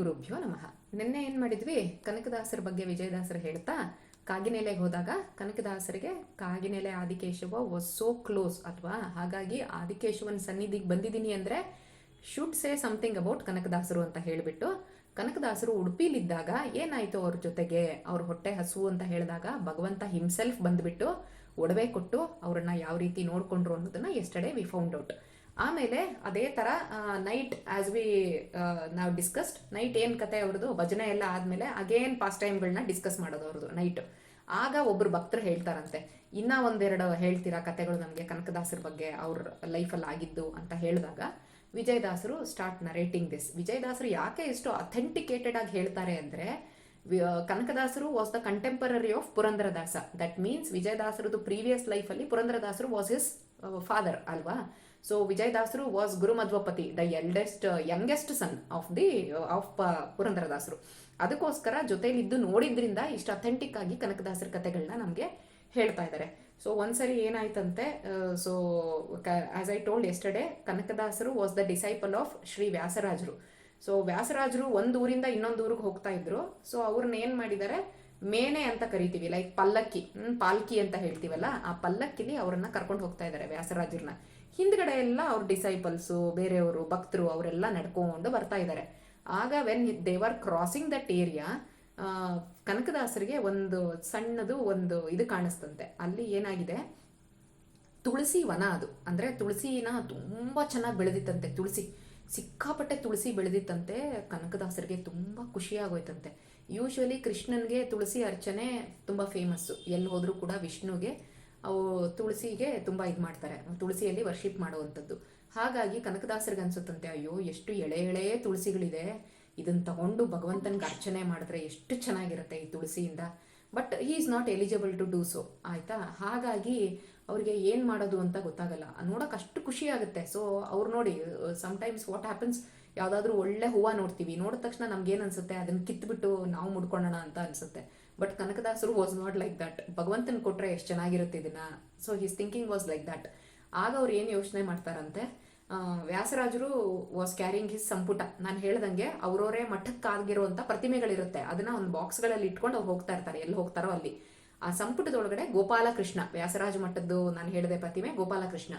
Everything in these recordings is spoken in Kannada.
ಗುರುಭ್ಯೋ ನಮಃ. ನಿನ್ನೆ ಏನು ಮಾಡಿದ್ವಿ? ಕನಕದಾಸರ ಬಗ್ಗೆ ವಿಜಯದಾಸರು ಹೇಳ್ತಾ, ಕಾಗಿನೆಲೆಗೆ ಹೋದಾಗ ಕನಕದಾಸರಿಗೆ Kaginele Adikeshava was so close ಅಥವಾ ಹಾಗಾಗಿ ಆದಿಕೇಶವನ ಸನ್ನಿಧಿಗೆ ಬಂದಿದ್ದೀನಿ ಅಂದ್ರೆ ಶುಡ್ ಸೇ ಸಮಥಿಂಗ್ ಅಬೌಟ್ ಕನಕದಾಸರು ಅಂತ ಹೇಳಿಬಿಟ್ಟು, ಕನಕದಾಸರು ಉಡುಪಿಲಿದ್ದಾಗ ಏನಾಯ್ತು ಅವ್ರ ಜೊತೆಗೆ? ಅವ್ರ ಹೊಟ್ಟೆ ಹಸು ಅಂತ ಹೇಳಿದಾಗ ಭಗವಂತ ಹಿಮ್ಸೆಲ್ಫ್ ಬಂದ್ಬಿಟ್ಟು ಒಡವೆ ಕೊಟ್ಟು ಅವ್ರನ್ನ ಯಾವ ರೀತಿ ನೋಡ್ಕೊಂಡ್ರು ಅನ್ನೋದನ್ನ ಎಸ್ಟರ್ಡೇ ವಿ ಫೌಂಡ್ ಔಟ್ ಆಮೇಲೆ ಅದೇ ಥರ ನೈಟ್ ಆಸ್ ವಿ ನಾವು ಡಿಸ್ಕಸ್ಡ್ ನೈಟ್ ಏನು ಕತೆ ಅವ್ರದ್ದು, ಭಜನೆ ಎಲ್ಲ ಆದಮೇಲೆ ಅಗೇನ್ ಪಾಸ್ಟ್ ಟೈಮ್ಗಳನ್ನ ಡಿಸ್ಕಸ್ ಮಾಡೋದು ಅವ್ರದ್ದು ನೈಟ್ ಆಗ ಒಬ್ರು ಭಕ್ತರು ಹೇಳ್ತಾರಂತೆ, ಇನ್ನ ಒಂದೆರಡು ಹೇಳ್ತೀರಾ ಕತೆಗಳು ನಮಗೆ ಕನಕದಾಸರ ಬಗ್ಗೆ, ಅವ್ರ ಲೈಫಲ್ಲಿ ಆಗಿದ್ದು ಅಂತ ಹೇಳಿದಾಗ, ವಿಜಯದಾಸರು ಸ್ಟಾರ್ಟ್ ನರೇಟಿಂಗ್ ದಿಸ್ ವಿಜಯದಾಸರು ಯಾಕೆ ಇಷ್ಟು ಅಥೆಂಟಿಕೇಟೆಡ್ ಆಗಿ ಹೇಳ್ತಾರೆ ಅಂದರೆ ಕನಕದಾಸರು was the contemporary of Purandaradasa. That means ವಿಜಯದಾಸರದು previous ಲೈಫಲ್ಲಿ ಪುರಂದರದಾಸರು ವಾಸ್ ಹಿಸ್ ಫಾದರ್ ಅಲ್ವಾ? ಸೊ ವಿಜಯದಾಸರು was Gurumadhvapati the eldest youngest son of the of ಪುರಂದರದಾಸರು ಅದಕ್ಕೋಸ್ಕರ ಜೊತೆಲಿದ್ದು ನೋಡಿದ್ರಿಂದ ಇಷ್ಟು ಅಥೆಂಟಿಕ್ ಆಗಿ ಕನಕದಾಸರ ಕಥೆಗಳನ್ನ ನಮಗೆ ಹೇಳ್ತಾ ಇದ್ದಾರೆ ಸೊ ಒಂದ್ಸರಿ ಏನಾಯ್ತಂತೆ so as I told yesterday ಕನಕದಾಸರು was the disciple of Shri ವ್ಯಾಸರಾಜರು. ಸೊ ವ್ಯಾಸರಾಜರು ಒಂದು ಊರಿಂದ ಇನ್ನೊಂದು ಊರಿಗೆ ಹೋಗ್ತಾ ಇದ್ರು. ಸೊ ಅವ್ರನ್ನ ಏನ್ ಮಾಡಿದ್ದಾರೆ ಮೇನೆ ಅಂತ ಕರಿತೀವಿ ಲೈಕ್ ಪಲ್ಲಕ್ಕಿ ಪಾಲ್ಕಿ ಅಂತ ಹೇಳ್ತೀವಲ್ಲ, ಆ ಪಲ್ಲಕ್ಕಿಲಿ ಅವ್ರನ್ನ ಕರ್ಕೊಂಡು ಹೋಗ್ತಾ ಇದ್ದಾರೆ ವ್ಯಾಸರಾಜರನ್ನ. ಹಿಂದ್ಗಡೆ ಎಲ್ಲ ಅವ್ರ ಡಿಸೈಪಲ್ಸು ಬೇರೆಯವರು, ಭಕ್ತರು ಅವರೆಲ್ಲ ನಡ್ಕೊಂಡು ಬರ್ತಾ ಇದ್ದಾರೆ ಆಗ ವೆನ್ ದೇವರ್ ಕ್ರಾಸಿಂಗ್ ದಟ್ ಏರಿಯಾ ಕನಕದಾಸರಿಗೆ ಒಂದು ಸಣ್ಣದು ಒಂದು ಇದು ಕಾಣಿಸ್ತಂತೆ. ಅಲ್ಲಿ ಏನಾಗಿದೆ? ತುಳಸಿ ವನ ಅದು. ಅಂದರೆ ತುಳಸಿನ ತುಂಬ ಚೆನ್ನಾಗಿ ಬೆಳೆದಿತ್ತಂತೆ. ತುಳಸಿ, ಸಿಕ್ಕಾಪಟ್ಟೆ ತುಳಸಿ ಬೆಳೆದಿತ್ತಂತೆ. ಕನಕದಾಸರಿಗೆ ತುಂಬ ಖುಷಿಯಾಗೋಯ್ತಂತೆ ಯೂಶ್ವಲಿ ಕೃಷ್ಣನಿಗೆ ತುಳಸಿ ಅರ್ಚನೆ ತುಂಬ ಫೇಮಸ್ಸು ಎಲ್ಲಿ ಹೋದರೂ ಕೂಡ ವಿಷ್ಣುಗೆ ಅವು ತುಳಸಿಗೆ ತುಂಬ ಇದು ಮಾಡ್ತಾರೆ. ತುಳಸಿಯಲ್ಲಿ ವರ್ಷಿಪ್ ಮಾಡುವಂಥದ್ದು. ಹಾಗಾಗಿ ಕನಕದಾಸರಿಗೆ ಅನ್ಸುತ್ತಂತೆ, ಅಯ್ಯೋ, ಎಷ್ಟು ಎಳೆ ಎಳೆ ತುಳಸಿಗಳಿದೆ. ಇದನ್ನ ತಗೊಂಡು ಭಗವಂತನಿಗೆ ಅರ್ಚನೆ ಮಾಡಿದ್ರೆ ಎಷ್ಟು ಚೆನ್ನಾಗಿರುತ್ತೆ ಈ ತುಳಸಿಯಿಂದ. But he is not eligible to do so ಆಯ್ತಾ? ಹಾಗಾಗಿ ಅವರಿಗೆ ಏನು ಮಾಡೋದು ಅಂತ ಗೊತ್ತಾಗಲ್ಲ. ನೋಡೋಕೆ ಅಷ್ಟು ಖುಷಿ ಆಗುತ್ತೆ. ಸೊ ಅವ್ರು ನೋಡಿ ಸಮ್ಟೈಮ್ಸ್ ವಾಟ್ ಹ್ಯಾಪನ್ಸ್ ಯಾವುದಾದ್ರೂ ಒಳ್ಳೆ ಹೂವು ನೋಡ್ತೀವಿ. ನೋಡಿದ ತಕ್ಷಣ ನಮ್ಗೇನು ಅನಿಸುತ್ತೆ? ಅದನ್ನ ಕಿತ್ಬಿಟ್ಟು ನಾವು ಮುಡ್ಕೊಳ್ಳೋಣ ಅಂತ ಅನ್ಸುತ್ತೆ. ಬಟ್ ಕನಕದಾಸರು ವಾಸ್ ನಾಟ್ ಲೈಕ್ ದಟ್ ಭಗವಂತನ ಕೊಟ್ಟರೆ ಎಷ್ಟು ಚೆನ್ನಾಗಿರುತ್ತೆ ಇದನ್ನ. So his thinking was like that ಆಗ ಅವ್ರು ಏನು ಯೋಚನೆ ಮಾಡ್ತಾರಂತೆ? ವ್ಯಾಸರಾಜರು ವಾಸ್ ಕ್ಯಾರಿಂಗ್ ಹಿಸ್ ಸಂಪುಟ ನಾನು ಹೇಳ್ದಂಗೆ ಅವ್ರವರೇ ಮಠಕ್ಕಾಗಿರುವಂಥ ಪ್ರತಿಮೆಗಳಿರುತ್ತೆ. ಅದನ್ನ ಒಂದು ಬಾಕ್ಸ್ಗಳಲ್ಲಿ ಇಟ್ಕೊಂಡು ಅವ್ರು ಹೋಗ್ತಾ ಇರ್ತಾರೆ. ಎಲ್ಲಿ ಹೋಗ್ತಾರೋ ಅಲ್ಲಿ. ಆ ಸಂಪುಟದೊಳಗಡೆ ಗೋಪಾಲಕೃಷ್ಣ, ವ್ಯಾಸರಾಜ ಮಠದ್ದು ನಾನು ಹೇಳಿದೆ ಪ್ರತಿಮೆ ಗೋಪಾಲಕೃಷ್ಣ.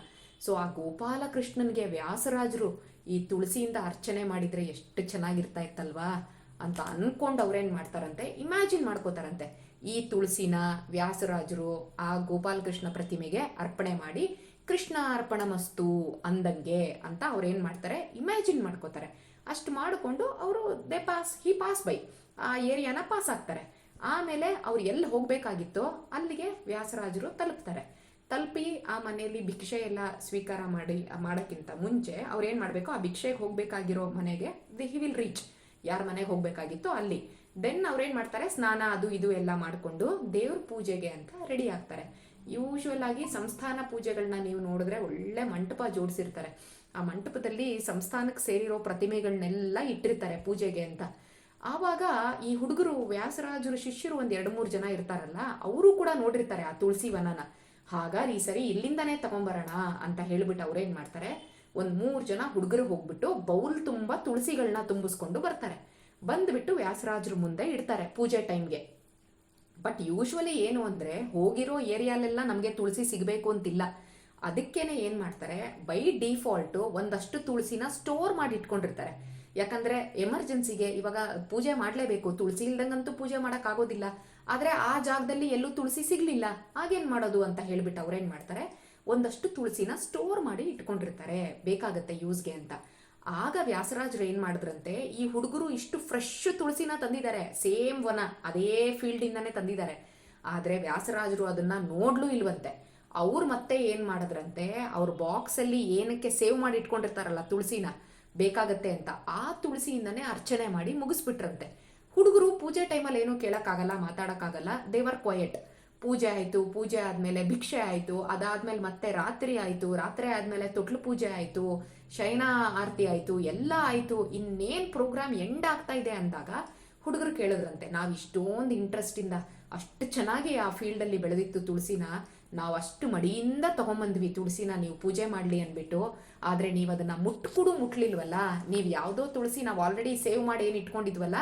ಸೊ ಆ ಗೋಪಾಲಕೃಷ್ಣನ್ಗೆ ವ್ಯಾಸರಾಜರು ಈ ತುಳಸಿಯಿಂದ ಅರ್ಚನೆ ಮಾಡಿದ್ರೆ ಎಷ್ಟು ಚೆನ್ನಾಗಿರ್ತಾ ಇತ್ತಲ್ವಾ? ಅಂತ ಅನ್ಕೊಂಡು ಅವ್ರೇನು ಮಾಡ್ತಾರಂತೆ? ಇಮ್ಯಾಜಿನ್ ಮಾಡ್ಕೋತಾರಂತೆ. ಈ ತುಳಸಿನ ವ್ಯಾಸರಾಜರು ಆ ಗೋಪಾಲಕೃಷ್ಣ ಪ್ರತಿಮೆಗೆ ಅರ್ಪಣೆ ಮಾಡಿ, ಕೃಷ್ಣ ಅರ್ಪಣ ಮಸ್ತು ಅಂದಂಗೆ ಅಂತ ಅವ್ರೇನು ಮಾಡ್ತಾರೆ? ಇಮ್ಯಾಜಿನ್ ಮಾಡ್ಕೋತಾರೆ. ಅಷ್ಟು ಮಾಡಿಕೊಂಡು ಅವರು they pass he pass by ಆ ಏರಿಯಾನ ಪಾಸ್ ಆಗ್ತಾರೆ. ಆಮೇಲೆ ಅವ್ರು ಎಲ್ಲಿ ಹೋಗಬೇಕಾಗಿತ್ತೋ ಅಲ್ಲಿಗೆ ವ್ಯಾಸರಾಜರು ತಲುಪ್ತಾರೆ. ತಲುಪಿ ಆ ಮನೆಯಲ್ಲಿ ಭಿಕ್ಷೆ ಎಲ್ಲ ಸ್ವೀಕಾರ ಮಾಡಿ ಮಾಡೋಕ್ಕಿಂತ ಮುಂಚೆ ಅವ್ರು ಏನು ಮಾಡಬೇಕು? ಆ ಭಿಕ್ಷೆಗೆ ಹೋಗಬೇಕಾಗಿರೋ ಮನೆಗೆ ದಿ ಹಿ ವಿಲ್ ರೀಚ್ ಯಾರ ಮನೆಗೆ ಹೋಗಬೇಕಾಗಿತ್ತೋ ಅಲ್ಲಿ. ದೆನ್ ಅವ್ರೇನು ಮಾಡ್ತಾರೆ? ಸ್ನಾನ, ಅದು, ಇದು ಎಲ್ಲ ಮಾಡಿಕೊಂಡು ದೇವ್ರ ಪೂಜೆಗೆ ಅಂತ ರೆಡಿ ಆಗ್ತಾರೆ. ಯೂಶುವಲ್ ಆಗಿ ಸಂಸ್ಥಾನ ಪೂಜೆಗಳನ್ನ ನೀವು ನೋಡಿದ್ರೆ ಒಳ್ಳೆ ಮಂಟಪ ಜೋಡಿಸಿರ್ತಾರೆ. ಆ ಮಂಟಪದಲ್ಲಿ ಸಂಸ್ಥಾನಕ್ಕೆ ಸೇರಿರೋ ಪ್ರತಿಮೆಗಳನ್ನೆಲ್ಲ ಇಟ್ಟಿರ್ತಾರೆ ಪೂಜೆಗೆ ಅಂತ. ಆವಾಗ ಈ ಹುಡುಗರು ವ್ಯಾಸರಾಜರು ಶಿಷ್ಯರು ಒಂದ್ ಎರಡು ಮೂರು ಜನ ಇರ್ತಾರಲ್ಲ, ಅವರು ಕೂಡ ನೋಡಿರ್ತಾರೆ ಆ ತುಳಸಿ ವನನ. ಹಾಗಾಗಿ ಈ ಸರಿ ಇಲ್ಲಿಂದಾನೇ ತಗೊಂಬರೋಣ ಅಂತ ಹೇಳ್ಬಿಟ್ಟು ಅವ್ರೇನ್ ಮಾಡ್ತಾರೆ? ಒಂದ್ ಮೂರ್ ಜನ ಹುಡುಗರು ಹೋಗ್ಬಿಟ್ಟು ಬೌಲ್ ತುಂಬಾ ತುಳಸಿಗಳನ್ನ ತುಂಬಿಸ್ಕೊಂಡು ಬರ್ತಾರೆ. ಬಂದ್ಬಿಟ್ಟು ವ್ಯಾಸರಾಜರು ಮುಂದೆ ಇಡ್ತಾರೆ ಪೂಜೆ ಟೈಮ್ಗೆ. ಬಟ್ ಯೂಶ್ವಲಿ ಏನು ಅಂದರೆ ಹೋಗಿರೋ ಏರಿಯಾಲೆಲ್ಲ ನಮಗೆ ತುಳಸಿ ಸಿಗಬೇಕು ಅಂತಿಲ್ಲ. ಅದಕ್ಕೇನೆ ಏನು ಮಾಡ್ತಾರೆ, ಬೈ ಡಿಫಾಲ್ಟ್ ಒಂದಷ್ಟು ತುಳಸಿನ ಸ್ಟೋರ್ ಮಾಡಿ ಇಟ್ಕೊಂಡಿರ್ತಾರೆ ಯಾಕಂದ್ರೆ ಎಮರ್ಜೆನ್ಸಿಗೆ ಇವಾಗ ಪೂಜೆ ಮಾಡಲೇಬೇಕು, ತುಳಸಿ ಇಲ್ದಂಗಂತೂ ಪೂಜೆ ಮಾಡೋಕ್ಕಾಗೋದಿಲ್ಲ. ಆದರೆ ಆ ಜಾಗದಲ್ಲಿ ಎಲ್ಲೂ ತುಳಸಿ ಸಿಗಲಿಲ್ಲ. ಆಗೇನು ಮಾಡೋದು ಅಂತ ಹೇಳ್ಬಿಟ್ಟು ಅವ್ರೇನು ಮಾಡ್ತಾರೆ ಒಂದಷ್ಟು ತುಳಸಿನ ಸ್ಟೋರ್ ಮಾಡಿ ಇಟ್ಕೊಂಡಿರ್ತಾರೆ. ಬೇಕಾಗತ್ತೆ ಯೂಸ್ಗೆ ಅಂತ. ಆಗ ವ್ಯಾಸರಾಜರು ಏನ್ ಮಾಡಿದ್ರಂತೆ, ಈ ಹುಡುಗರು ಇಷ್ಟು ಫ್ರೆಶ್ ತುಳಸಿನ ತಂದಿದ್ದಾರೆ. ಸೇಮ್ ವನ, ಅದೇ ಫೀಲ್ಡ್ ಇಂದಾನೆ ತಂದಿದ್ದಾರೆ. ಆದ್ರೆ ವ್ಯಾಸರಾಜರು ಅದನ್ನ ನೋಡ್ಲೂ ಇಲ್ವಂತೆ. ಅವ್ರು ಮತ್ತೆ ಏನ್ ಮಾಡಿದ್ರಂತೆ, ಅವ್ರ ಬಾಕ್ಸ್ ಅಲ್ಲಿ ಏನಕ್ಕೆ ಸೇವ್ ಮಾಡಿ ಇಟ್ಕೊಂಡಿರ್ತಾರಲ್ಲ ತುಳಸಿನ, ಬೇಕಾಗತ್ತೆ ಅಂತ, ಆ ತುಳಸಿಯಿಂದನೇ ಅರ್ಚನೆ ಮಾಡಿ ಮುಗಿಸ್ಬಿಟ್ರಂತೆ. ಹುಡುಗರು ಪೂಜೆ ಟೈಮಲ್ಲಿ ಏನೂ ಕೇಳೋಕ್ಕಾಗಲ್ಲ, ಮಾತಾಡೋಕ್ಕಾಗಲ್ಲ. ದೇವರ್ ಕ್ವಯಟ್ ಪೂಜೆ ಆಯಿತು, ಪೂಜೆ ಆದಮೇಲೆ ಭಿಕ್ಷೆ ಆಯಿತು, ಅದಾದ್ಮೇಲೆ ಮತ್ತೆ ರಾತ್ರಿ ಆಯಿತು, ರಾತ್ರಿ ಆದಮೇಲೆ ತೊಟ್ಲು ಪೂಜೆ ಆಯಿತು, ಶಯನ ಆರತಿ ಆಯಿತು, ಎಲ್ಲ ಆಯಿತು, ಇನ್ನೇನು ಪ್ರೋಗ್ರಾಮ್ ಎಂಡ್ ಆಗ್ತಾ ಇದೆ ಅಂದಾಗ ಹುಡುಗರು ಕೇಳಿದ್ರಂತೆ, ನಾವು ಇಷ್ಟೊಂದು ಇಂಟ್ರೆಸ್ಟಿಂದ ಅಷ್ಟು ಚೆನ್ನಾಗಿ ಆ ಫೀಲ್ಡಲ್ಲಿ ಬೆಳೆದಿತ್ತು ತುಳಸಿನ, ನಾವು ಅಷ್ಟು ಮಡಿಯಿಂದ ತಗೊಂಬಂದ್ವಿ, ತುಳಸಿನ ನೀವು ಪೂಜೆ ಮಾಡಲಿ ಅಂದ್ಬಿಟ್ಟು, ಆದರೆ ನೀವು ಅದನ್ನ ಮುಟ್ಕೂಡು ಮುಟ್ಲಿಲ್ವಲ್ಲ, ನೀವು ಯಾವುದೋ ತುಳಸಿ ನಾವು ಆಲ್ರೆಡಿ ಸೇವ್ ಮಾಡಿ ಏನು ಇಟ್ಕೊಂಡಿದ್ವಲ್ಲ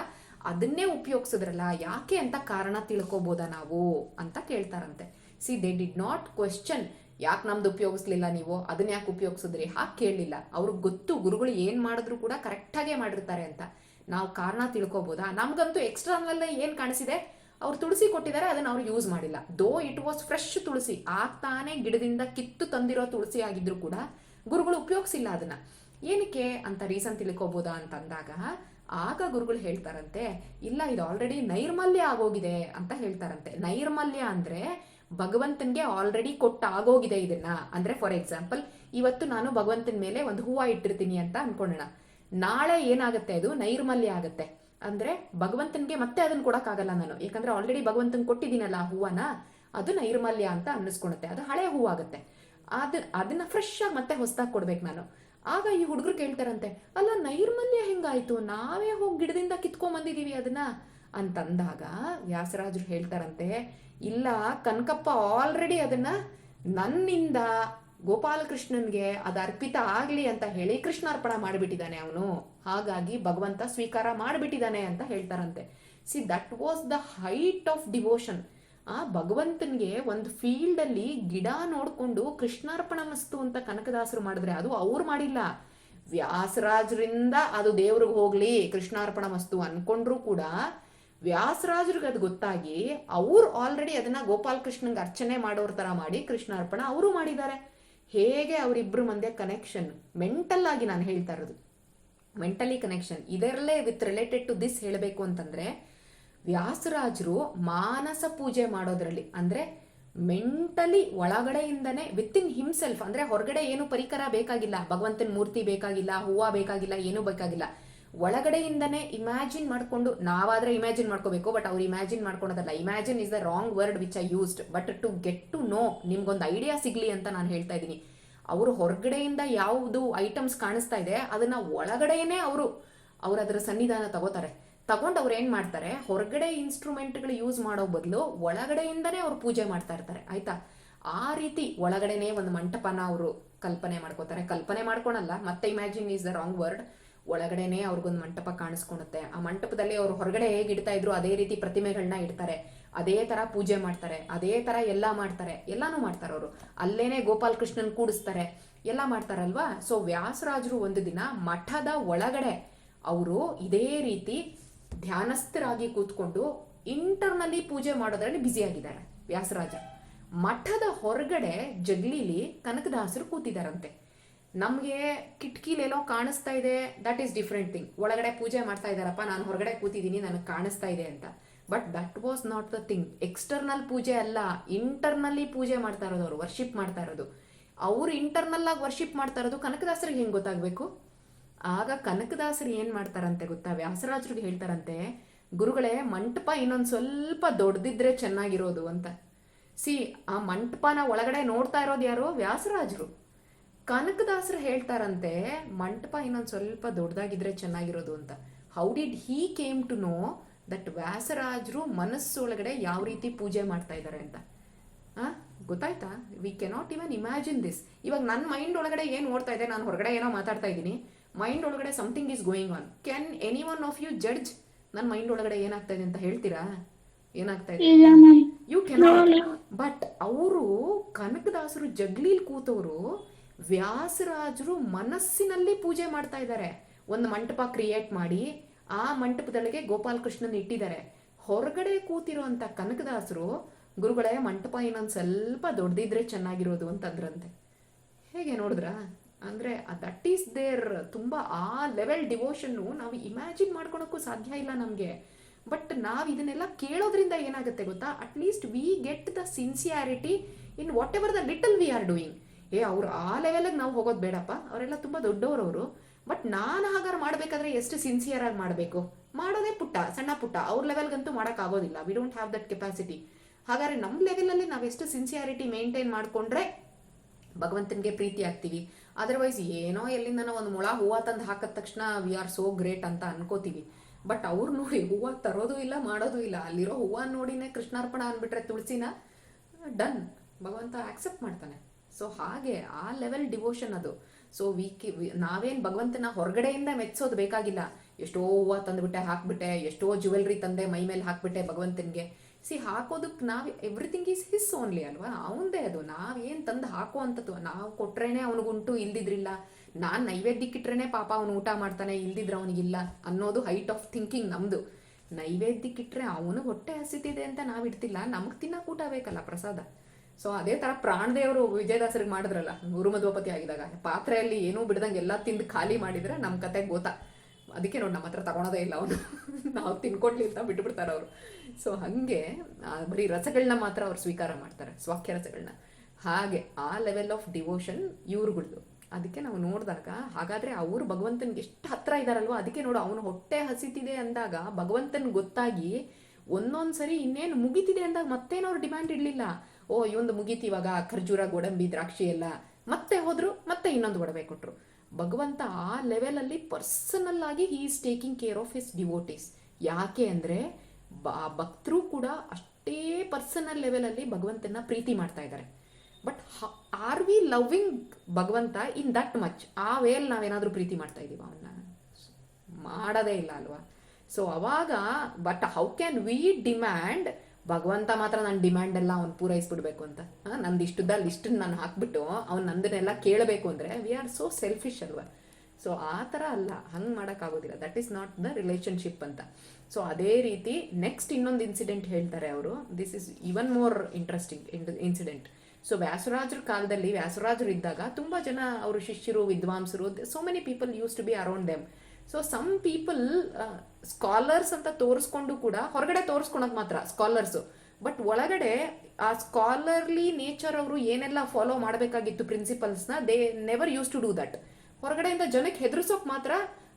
ಅದನ್ನೇ ಉಪಯೋಗಿಸಿದ್ರಲ್ಲ, ಯಾಕೆ ಅಂತ ಕಾರಣ ತಿಳ್ಕೊಬೋದಾ ನಾವು? ಅಂತ ಕೇಳ್ತಾರಂತೆ. See they did not question ಯಾಕೆ ನಮ್ದು ಉಪಯೋಗಿಸ್ಲಿಲ್ಲ ನೀವು? ಅದನ್ನ ಯಾಕೆ ಉಪಯೋಗಿಸಿದ್ರಿ? ಹಾಗೆ ಕೇಳಲಿಲ್ಲ. ಅವ್ರಿಗೆ ಗೊತ್ತು, ಗುರುಗಳು ಏನು ಮಾಡಿದ್ರು ಕೂಡ ಕರೆಕ್ಟಾಗೇ ಮಾಡಿರ್ತಾರೆ ಅಂತ. ನಾವು ಕಾರಣ ತಿಳ್ಕೊಬೋದಾ? ನಮಗಂತೂ ಎಕ್ಸ್ಟ್ರಾನಲ್ಲೇ ಏನು ಕಾಣಿಸಿದೆ? ಅವ್ರು ತುಳಸಿ ಕೊಟ್ಟಿದ್ದಾರೆ, ಅದನ್ನ ಅವ್ರು ಯೂಸ್ ಮಾಡಿಲ್ಲ. ದೋ ಇಟ್ ವಾಸ್ ಫ್ರೆಶ್ ತುಳಸಿ ಆಗ್ತಾನೆ ತಾನೇ ಗಿಡದಿಂದ ಕಿತ್ತು ತಂದಿರೋ ತುಳಸಿ ಆಗಿದ್ರು ಕೂಡ ಗುರುಗಳು ಉಪಯೋಗಿಸಿಲ್ಲ ಅದನ್ನ. ಏನಕ್ಕೆ ಅಂತ ರೀಸನ್ ತಿಳ್ಕೊಬೋದಾ ಅಂತ ಅಂದಾಗ ಆಗ ಗುರುಗಳು ಹೇಳ್ತಾರಂತೆ, ಇಲ್ಲ, ಇದು ಆಲ್ರೆಡಿ ನೈರ್ಮಲ್ಯ ಆಗೋಗಿದೆ ಅಂತ ಹೇಳ್ತಾರಂತೆ. ನೈರ್ಮಲ್ಯ ಅಂದ್ರೆ ಭಗವಂತನ್ಗೆ ಆಲ್ರೆಡಿ ಕೊಟ್ಟ ಆಗೋಗಿದೆ ಇದನ್ನ. ಅಂದ್ರೆ ಫಾರ್ ಎಕ್ಸಾಂಪಲ್ ಇವತ್ತು ನಾನು ಭಗವಂತನ ಮೇಲೆ ಒಂದು ಹೂವ ಇಟ್ಟಿರ್ತೀನಿ ಅಂತ ಅನ್ಕೊಳ್ಳೋಣ ನಾಳೆ ಏನಾಗುತ್ತೆ ಅದು? ನೈರ್ಮಲ್ಯ ಆಗುತ್ತೆ. ಅಂದ್ರೆ ಭಗವಂತನ್ಗೆ ಮತ್ತೆ ಅದನ್ನ ಕೊಡಕ್ಕಾಗಲ್ಲ ನಾನು. ಯಾಕಂದ್ರೆ ಆಲ್ರೆಡಿ ಭಗವಂತನ್ ಕೊಟ್ಟಿದ್ದೀನಲ್ಲ ಆ ಹೂವನ, ಅದು ನೈರ್ಮಲ್ಯ ಅಂತ ಅನ್ನಿಸ್ಕೊಳುತ್ತೆ ಅದು ಹಳೆ ಹೂವಾಗುತ್ತೆ. ಅದ ಅದನ್ನ ಫ್ರೆಶ್ ಆಗಿ ಮತ್ತೆ ಹೊಸದಾಗಿ ಕೊಡ್ಬೇಕು ನಾನು. ಆಗ ಈ ಹುಡುಗರು ಕೇಳ್ತಾರಂತೆ, ಅಲ್ಲ, ನೈರ್ಮಲ್ಯ ಹೆಂಗಾಯ್ತು? ನಾವೇ ಹೋಗಿ ಗಿಡದಿಂದ ಕಿತ್ಕೊಂಡ್ ಬಂದಿದೀವಿ ಅದನ್ನ. ಅಂತಂದಾಗ ವ್ಯಾಸರಾಜರು ಹೇಳ್ತಾರಂತೆ, ಇಲ್ಲ, ಕನಕಪ್ಪ ಆಲ್ರೆಡಿ ಅದನ್ನ ನನ್ನಿಂದ ಗೋಪಾಲಕೃಷ್ಣನ್ಗೆ ಅದು ಅರ್ಪಿತ ಆಗ್ಲಿ ಅಂತ ಹೇಳಿ ಕೃಷ್ಣಾರ್ಪಣ ಮಾಡಿಬಿಟ್ಟಿದ್ದಾನೆ ಅವನು. ಹಾಗಾಗಿ ಭಗವಂತ ಸ್ವೀಕಾರ ಮಾಡಿಬಿಟ್ಟಿದ್ದಾನೆ ಅಂತ ಹೇಳ್ತಾರಂತೆ. See that was the height of devotion ಆ ಭಗವಂತನಿಗೆ ಒಂದು ಫೀಲ್ಡ್ ಅಲ್ಲಿ ಗಿಡ ನೋಡಿಕೊಂಡು ಕೃಷ್ಣಾರ್ಪಣ ಮಸ್ತು ಅಂತ ಕನಕದಾಸರು ಮಾಡಿದ್ರೆ ಅದು ಅವ್ರು ಮಾಡಿಲ್ಲ. ವ್ಯಾಸರಾಜರಿಂದ ಅದು ದೇವ್ರಿಗೆ ಹೋಗ್ಲಿ, ಕೃಷ್ಣಾರ್ಪಣ ಮಸ್ತು ಅನ್ಕೊಂಡ್ರು ಕೂಡ ವ್ಯಾಸರಾಜರಿಗೆ ಅದು ಗೊತ್ತಾಗಿ ಅವ್ರು ಆಲ್ರೆಡಿ ಅದನ್ನ ಗೋಪಾಲ್ ಕೃಷ್ಣಂಗೆ ಅರ್ಚನೆ ಮಾಡೋರ್ ತರ ಮಾಡಿ ಕೃಷ್ಣಾರ್ಪಣ ಅವರು ಮಾಡಿದ್ದಾರೆ. ಹೇಗೆ ಅವರಿಬ್ರು ಮಂದೆ ಕನೆಕ್ಷನ್ ಮೆಂಟಲ್ ಆಗಿ ನಾನು ಹೇಳ್ತಾ ಇರೋದು. ಮೆಂಟಲಿ ಕನೆಕ್ಷನ್ ಇದರಲ್ಲೇ ವಿತ್ ರಿಲೇಟೆಡ್ ಟು ದಿಸ್ ಹೇಳಬೇಕು ಅಂತಂದ್ರೆ ವ್ಯಾಸರಾಜರು ಮಾನಸ ಪೂಜೆ ಮಾಡೋದ್ರಲ್ಲಿ, ಅಂದ್ರೆ ಮೆಂಟಲಿ ಒಳಗಡೆಯಿಂದನೇ ವಿತ್ ಇನ್ ಹಿಮ್ಸೆಲ್ಫ್ ಅಂದ್ರೆ ಹೊರಗಡೆ ಏನು ಪರಿಕರ ಬೇಕಾಗಿಲ್ಲ, ಭಗವಂತನ ಮೂರ್ತಿ ಬೇಕಾಗಿಲ್ಲ, ಹೂವ ಬೇಕಾಗಿಲ್ಲ, ಏನೂ ಬೇಕಾಗಿಲ್ಲ. ಒಳಗಡೆಯಿಂದನೇ ಇಮ್ಯಾಜಿನ್ ಮಾಡ್ಕೊಂಡು, ನಾವಾದ್ರೆ ಇಮ್ಯಾಜಿನ್ ಮಾಡ್ಕೋಬೇಕು ಬಟ್ ಅವ್ರು imagine ಮಾಡ್ಕೊಳೋದಲ್ಲ. Imagine is the wrong word which I used but to get to know ನಿಮ್ಗೊಂದು ಐಡಿಯಾ ಸಿಗ್ಲಿ ಅಂತ ನಾನು ಹೇಳ್ತಾ ಇದ್ದೀನಿ. ಅವರು ಹೊರಗಡೆಯಿಂದ ಯಾವುದು ಐಟಮ್ಸ್ ಕಾಣಿಸ್ತಾ ಇದೆ, ಅದನ್ನ ಒಳಗಡೆಯೇ ಅವರು, ಅವ್ರು ಸನ್ನಿಧಾನ ತಗೋತಾರೆ. ತಗೊಂಡು ಅವ್ರು ಏನ್ ಮಾಡ್ತಾರೆ, ಹೊರಗಡೆ ಇನ್ಸ್ಟ್ರೂಮೆಂಟ್ಗಳು ಯೂಸ್ ಮಾಡೋ ಬದಲು ಒಳಗಡೆಯಿಂದನೇ ಅವ್ರು ಪೂಜೆ ಮಾಡ್ತಾ ಇರ್ತಾರೆ, ಆಯ್ತಾ? ಆ ರೀತಿ ಒಳಗಡೆನೆ ಒಂದು ಮಂಟಪನ ಅವರು ಕಲ್ಪನೆ ಮಾಡ್ಕೋತಾರೆ. ಕಲ್ಪನೆ ಮಾಡ್ಕೊಳಲ್ಲ, ಮತ್ತೆ imagine is the wrong word ಒಳಗಡೆನೆ ಅವ್ರಿಗೊಂದು ಮಂಟಪ ಕಾಣಿಸ್ಕೊಳುತ್ತೆ ಆ ಮಂಟಪದಲ್ಲಿ ಅವ್ರು ಹೊರಗಡೆ ಹೇಗೆ ಇಡ್ತಾ ಇದ್ರು ಅದೇ ರೀತಿ ಪ್ರತಿಮೆಗಳನ್ನ ಇಡ್ತಾರೆ. ಅದೇ ತರ ಪೂಜೆ ಮಾಡ್ತಾರೆ, ಅದೇ ತರ ಎಲ್ಲ ಮಾಡ್ತಾರೆ. ಎಲ್ಲಾನು ಮಾಡ್ತಾರೆ ಅವರು. ಅಲ್ಲೇನೆ ಗೋಪಾಲ್ ಕೃಷ್ಣನ್ ಕೂಡಿಸ್ತಾರೆ. ಎಲ್ಲ ಮಾಡ್ತಾರಲ್ವಾ? ಸೊ ವ್ಯಾಸರಾಜರು ಒಂದು ದಿನ ಮಠದ ಒಳಗಡೆ ಅವರು ಇದೇ ರೀತಿ ಧ್ಯಾನಸ್ಥರಾಗಿ ಕೂತ್ಕೊಂಡು ಇಂಟರ್ನಲ್ಲಿ ಪೂಜೆ ಮಾಡೋದ್ರಲ್ಲಿ ಬ್ಯುಸಿ ಆಗಿದ್ದಾರೆ ವ್ಯಾಸರಾಜ. ಮಠದ ಹೊರಗಡೆ ಜಗ್ಲಿಲಿ ಕನಕದಾಸರು ಕೂತಿದಾರಂತೆ ನಮಗೆ ಕಿಟಕಿಲೆಲ್ಲೋ ಕಾಣಿಸ್ತಾ ಇದೆ ದಟ್ ಈಸ್ ಡಿಫ್ರೆಂಟ್ ಥಿಂಗ್ ಒಳಗಡೆ ಪೂಜೆ ಮಾಡ್ತಾ ಇದ್ದಾರಪ್ಪ, ನಾನು ಹೊರಗಡೆ ಕೂತಿದ್ದೀನಿ, ನನಗೆ ಕಾಣಿಸ್ತಾ ಇದೆ ಅಂತ. But that was not the thing external ಪೂಜೆ ಅಲ್ಲ ಇಂಟರ್ನಲ್ಲಿ ಪೂಜೆ ಮಾಡ್ತಾ ಇರೋದು ಅವರು ವರ್ಷಿಪ್ ಮಾಡ್ತಾ ಇರೋದು. ಅವ್ರು ಇಂಟರ್ನಲ್ ಆಗಿ ವರ್ಷಿಪ್ ಮಾಡ್ತಾ ಇರೋದು ಕನಕದಾಸರಿಗೆ ಹೆಂಗೆ ಗೊತ್ತಾಗಬೇಕು? ಆಗ ಕನಕದಾಸರು ಏನ್ ಮಾಡ್ತಾರಂತೆ ಗೊತ್ತಾ? ವ್ಯಾಸರಾಜರಿಗೆ ಹೇಳ್ತಾರಂತೆ, ಗುರುಗಳೇ, ಮಂಟಪ ಇನ್ನೊಂದು ಸ್ವಲ್ಪ ದೊಡ್ಡದಿದ್ರೆ ಚೆನ್ನಾಗಿರೋದು ಅಂತ. ಸಿ ಆ ಮಂಟಪನ ಒಳಗಡೆ ನೋಡ್ತಾ ಇರೋದು ಯಾರು ವ್ಯಾಸರಾಜರು. ಕನಕದಾಸರು ಹೇಳ್ತಾರಂತೆ, ಮಂಟಪ ಇನ್ನೊಂದು ಸ್ವಲ್ಪ ದೊಡ್ಡದಾಗಿದ್ರೆ ಚೆನ್ನಾಗಿರೋದು ಅಂತ. How did he came to know that ವ್ಯಾಸರಾಜರು ಮನಸ್ಸೊಳಗಡೆ ಯಾವ ರೀತಿ ಪೂಜೆ ಮಾಡ್ತಾ ಇದ್ದಾರೆ ಅಂತ? ಗೊತ್ತಾಯ್ತಾ? We cannot even imagine this ಇವಾಗ ನನ್ನ ಮೈಂಡ್ ಒಳಗಡೆ ಏನು ಓಡ್ತಾ ಇದೆ? ನಾನು ಹೊರಗಡೆ ಏನೋ ಮಾತಾಡ್ತಾ ಇದ್ದೀನಿ. ಮೈಂಡ್ ಒಳಗಡೆ something is going on can any one of you judge ನನ್ನ ಮೈಂಡ್ ಒಳಗಡೆ ಏನಾಗ್ತಾ ಇದೆ ಅಂತ ಹೇಳ್ತೀರಾ? ಏನಾಗ್ತಾ ಇದೆ? ಯು ಕೆನಾಟ್ ಬಟ್ ಅವರು ಕನಕದಾಸರು ಜಗ್ಲೀಲ್ ಕೂತವರು ವ್ಯಾಸರಾಜರು ಮನಸ್ಸಿನಲ್ಲಿ ಪೂಜೆ ಮಾಡ್ತಾ ಇದ್ದಾರೆ. ಒಂದು ಮಂಟಪ ಕ್ರಿಯೇಟ್ ಮಾಡಿ ಆ ಮಂಟಪದೊಳಗೆ ಗೋಪಾಲಕೃಷ್ಣನ್ ಇಟ್ಟಿದ್ದಾರೆ. ಹೊರಗಡೆ ಕೂತಿರುವಂತ ಕನಕದಾಸರು ಗುರುಗಳೇ ಮಂಟಪ ಇನ್ನೊಂದು ಸ್ವಲ್ಪ ದೊಡ್ಡದಿದ್ರೆ ಚೆನ್ನಾಗಿರೋದು ಅಂತಂದ್ರಂತೆ. ಹೇಗೆ ನೋಡಿದ್ರ? ಅಂದ್ರೆ ದಟ್ ಈಸ್ ದೇರ್ ತುಂಬ ಆ ಲೆವೆಲ್ ಡಿವೋಷನ್ನು ನಾವು ಇಮ್ಯಾಜಿನ್ ಮಾಡ್ಕೊಳಕ್ಕೂ ಸಾಧ್ಯ ಇಲ್ಲ ನಮಗೆ. ಬಟ್ ನಾವು ಇದನ್ನೆಲ್ಲ ಕೇಳೋದ್ರಿಂದ ಏನಾಗುತ್ತೆ ಗೊತ್ತಾ? At least we get the sincerity in what ever the little we are doing ಏ, ಅವ್ರು ಆ ಲೆವೆಲಿಗೆ ನಾವು ಹೋಗೋದು ಬೇಡಪ್ಪ. ಅವರೆಲ್ಲ ತುಂಬ ದೊಡ್ಡವರು ಅವರು ಬಟ್ ನಾನು ಹಾಗಾದ್ರೆ ಮಾಡಬೇಕಾದ್ರೆ ಎಷ್ಟು ಸಿನ್ಸಿಯರ್ ಆಗಿ ಮಾಡಬೇಕು? ಮಾಡೋದೇ ಪುಟ್ಟ, ಸಣ್ಣ ಪುಟ್ಟ. ಅವ್ರ ಲೆವೆಲ್ಗಂತೂ ಮಾಡೋಕ್ಕಾಗೋದಿಲ್ಲ we don't have that capacity ಹಾಗಾದ್ರೆ ನಮ್ಮ ಲೆವೆಲಲ್ಲಿ ನಾವು ಎಷ್ಟು ಸಿನ್ಸಿಯಾರಿಟಿ ಮೇಂಟೈನ್ ಮಾಡಿಕೊಂಡ್ರೆ ಭಗವಂತನಿಗೆ ಪ್ರೀತಿ ಆಗ್ತೀವಿ. ಅದರ್ವೈಸ್ ಏನೋ ಎಲ್ಲಿಂದ ಒಂದು ಮೊಳ ಹೂವು ತಂದು ಹಾಕಿದ ತಕ್ಷಣ ವಿ ಆರ್ ಸೋ ಗ್ರೇಟ್ ಅಂತ ಅನ್ಕೋತೀವಿ. ಬಟ್ ಅವ್ರು ನೋಡಿ, ಹೂವು ತರೋದು ಇಲ್ಲ, ಮಾಡೋದು ಇಲ್ಲ. ಅಲ್ಲಿರೋ ಹೂವು ನೋಡಿನೇ ಕೃಷ್ಣಾರ್ಪಣ ಅಂದ್ಬಿಟ್ರೆ ತುಳಸಿನ ಡನ್ ಭಗವಂತ ಆಕ್ಸೆಪ್ಟ್ ಮಾಡ್ತಾನೆ. ಸೊ ಹಾಗೆ, ಆ ಲೆವೆಲ್ ಡಿವೋಷನ್ ಅದು. ಸೊ ವಿ ನಾವೇನು ಭಗವಂತನ ಹೊರಗಡೆಯಿಂದ ಮೆಚ್ಚೋದು ಬೇಕಾಗಿಲ್ಲ. ಎಷ್ಟೋ ಹೂವು ತಂದುಬಿಟ್ಟೆ, ಹಾಕ್ಬಿಟ್ಟೆ, ಎಷ್ಟೋ ಜ್ಯುವೆಲ್ರಿ ತಂದೆ ಮೈ ಮೇಲೆ ಹಾಕ್ಬಿಟ್ಟೆ ಭಗವಂತನಿಗೆ. ಸಿ ಹಾಕೋದಕ್ಕೆ ನಾವು ಎವ್ರಿಥಿಂಗ್ ಈಸ್ ಹಿಸ್ ಓನ್ಲಿ ಅಲ್ವಾ? ಅವಂದೇ ಅದು. ನಾವೇನು ತಂದು ಹಾಕೋ ಅಂಥದ್ದು ನಾವು ಕೊಟ್ರೇನೆ ಅವನಿಗುಂಟು, ಇಲ್ದಿದ್ರಿಲ್ಲ. ನಾನು ನೈವೇದ್ಯಕ್ಕಿಟ್ರೇನೆ ಪಾಪ ಅವನು ಊಟ ಮಾಡ್ತಾನೆ, ಇಲ್ದಿದ್ರೆ ಅವನಿಗಿಲ್ಲ ಅನ್ನೋದು ಹೈಟ್ ಆಫ್ ಥಿಂಕಿಂಗ್ ನಮ್ಮದು ನೈವೇದ್ಯಕ್ಕಿಟ್ರೆ ಅವನು ಹೊಟ್ಟೆ ಹಸಿತಿದೆ ಅಂತ ನಾವು ಇಡ್ತಿಲ್ಲ. ನಮಗೆ ತಿನ್ನಕ್ಕೆ ಊಟ ಬೇಕಲ್ಲ ಪ್ರಸಾದ. ಸೊ ಅದೇ ಥರ ಪ್ರಾಣದೇವರು ವಿಜಯದಾಸರಿಗೆ ಮಾಡಿದ್ರಲ್ಲ ಗುರುಮಧ್ವಪತಿ ಆಗಿದಾಗ ಪಾತ್ರೆಯಲ್ಲಿ ಏನೂ ಬಿಡ್ದಂಗೆ ಎಲ್ಲ ತಿಂದು ಖಾಲಿ ಮಾಡಿದ್ರೆ ನಮ್ಮ ಕತೆ ಗೋತಾ. ಅದಕ್ಕೆ ನೋಡಿ ನಮ್ಮ ಹತ್ರ ತಗೊಳೋದೇ ಇಲ್ಲ ಅವನು. ನಾವು ತಿನ್ಕೊಡ್ಲಿ ಅಂತ ಬಿಟ್ಬಿಡ್ತಾರೆ ಅವರು ಸೊ ಹಾಗೆ ಬರೀ ರಸಗಳನ್ನ ಮಾತ್ರ ಅವ್ರು ಸ್ವೀಕಾರ ಮಾಡ್ತಾರೆ, ಸ್ವಾಖ್ಯ ರಸಗಳನ್ನ ಹಾಗೆ, ಆ ಲೆವೆಲ್ ಆಫ್ ಡಿವೋಷನ್ ಇವ್ರುಗಳ್ದು. ಅದಕ್ಕೆ ನಾವು ನೋಡಿದಾಗ, ಹಾಗಾದ್ರೆ ಅವರು ಭಗವಂತನಿಗೆ ಎಷ್ಟು ಹತ್ರ ಇದ್ದಾರಲ್ವ ಅದಕ್ಕೆ ನೋಡು, ಅವನು ಹೊಟ್ಟೆ ಹಸಿತಿದೆ ಅಂದಾಗ ಭಗವಂತನ್ ಗೊತ್ತಾಗಿ ಒಂದೊಂದ್ಸರಿ ಇನ್ನೇನು ಮುಗಿತಿದೆ ಅಂದಾಗ ಮತ್ತೇನು ಅವ್ರು ಡಿಮ್ಯಾಂಡ್ ಇಡ್ಲಿಲ್ಲ ಓ, ಇವೊಂದು ಮುಗೀತಿ ಇವಾಗ, ಖರ್ಜೂರ, ಗೋಡಂಬಿ, ದ್ರಾಕ್ಷಿ ಎಲ್ಲ. ಮತ್ತೆ ಹೋದ್ರು, ಮತ್ತೆ ಇನ್ನೊಂದು ಒಡವೆ ಕೊಟ್ರು. ಭಗವಂತ ಆ ಲೆವೆಲಲ್ಲಿ ಪರ್ಸನಲ್ ಆಗಿ he is taking care of his devotees ಯಾಕೆ ಅಂದರೆ ಭಕ್ತರು ಕೂಡ ಅಷ್ಟೇ ಪರ್ಸನಲ್ ಲೆವೆಲಲ್ಲಿ ಭಗವಂತನ ಪ್ರೀತಿ ಮಾಡ್ತಾ ಇದ್ದಾರೆ. ಬಟ್ ಆರ್ ವಿ ಲವ್ವಿಂಗ್ ಭಗವಂತ ಇನ್ ದಟ್ ಮಚ್ ಆ ವೇಲ್ ನಾವೇನಾದರೂ ಪ್ರೀತಿ ಮಾಡ್ತಾ ಇದೀವ ಅವನ್ನ? ಮಾಡೋದೇ ಇಲ್ಲ ಅಲ್ವಾ? ಸೊ ಅವಾಗ but how can we demand ಭಗವಂತ ಮಾತ್ರ ನನ್ನ ಡಿಮ್ಯಾಂಡ್ ಎಲ್ಲ ಅವ್ನು ಪೂರೈಸ್ಬಿಡ್ಬೇಕು ಅಂತ? ಆ, ನಂದು ಇಷ್ಟದ ಲಿಸ್ಟನ್ನ ನಾನು ಹಾಕ್ಬಿಟ್ಟು ಅವ್ನು ನಂದನ್ನೆಲ್ಲ ಕೇಳಬೇಕು ಅಂದರೆ ವಿ ಆರ್ ಸೋ ಸೆಲ್ಫಿಶ್ ಅಲ್ವಾ? ಸೊ ಆ ಥರ ಅಲ್ಲ. ಹಂಗೆ ಮಾಡೋಕ್ಕಾಗೋದಿಲ್ಲ. That is not the relationship ಅಂತ. ಸೊ ಅದೇ ರೀತಿ ನೆಕ್ಸ್ಟ್ ಇನ್ನೊಂದು ಇನ್ಸಿಡೆಂಟ್ ಹೇಳ್ತಾರೆ ಅವರು. This is even more interesting incident so ವ್ಯಾಸರಾಜರ ಕಾಲದಲ್ಲಿ ವ್ಯಾಸರಾಜರು ಇದ್ದಾಗ ತುಂಬ ಜನ ಅವರು ಶಿಷ್ಯರು, ವಿದ್ವಾಂಸರು so many people use to be around them so some people scholars ಅಂತ ತೋರಿಸ್ಕೊಂಡು ಕೂಡ ಹೊರಗಡೆ ತೋರಿಸ್ಕೊಳಕ್ ಮಾತ್ರ ಸ್ಕಾಲರ್ಸು ಬಟ್ ಒಳಗಡೆ ಆ ಸ್ಕಾಲರ್ಲಿ ನೇಚರ್ ಅವರು ಏನೆಲ್ಲ ಫಾಲೋ ಮಾಡಬೇಕಾಗಿತ್ತು ಪ್ರಿನ್ಸಿಪಲ್ಸ್ನ they never use to do that ಹೊರಗಡೆಯಿಂದ ಜನಕ್ಕೆ ಹೆದರ್ಸೋಕ್ ಮಾತ್ರ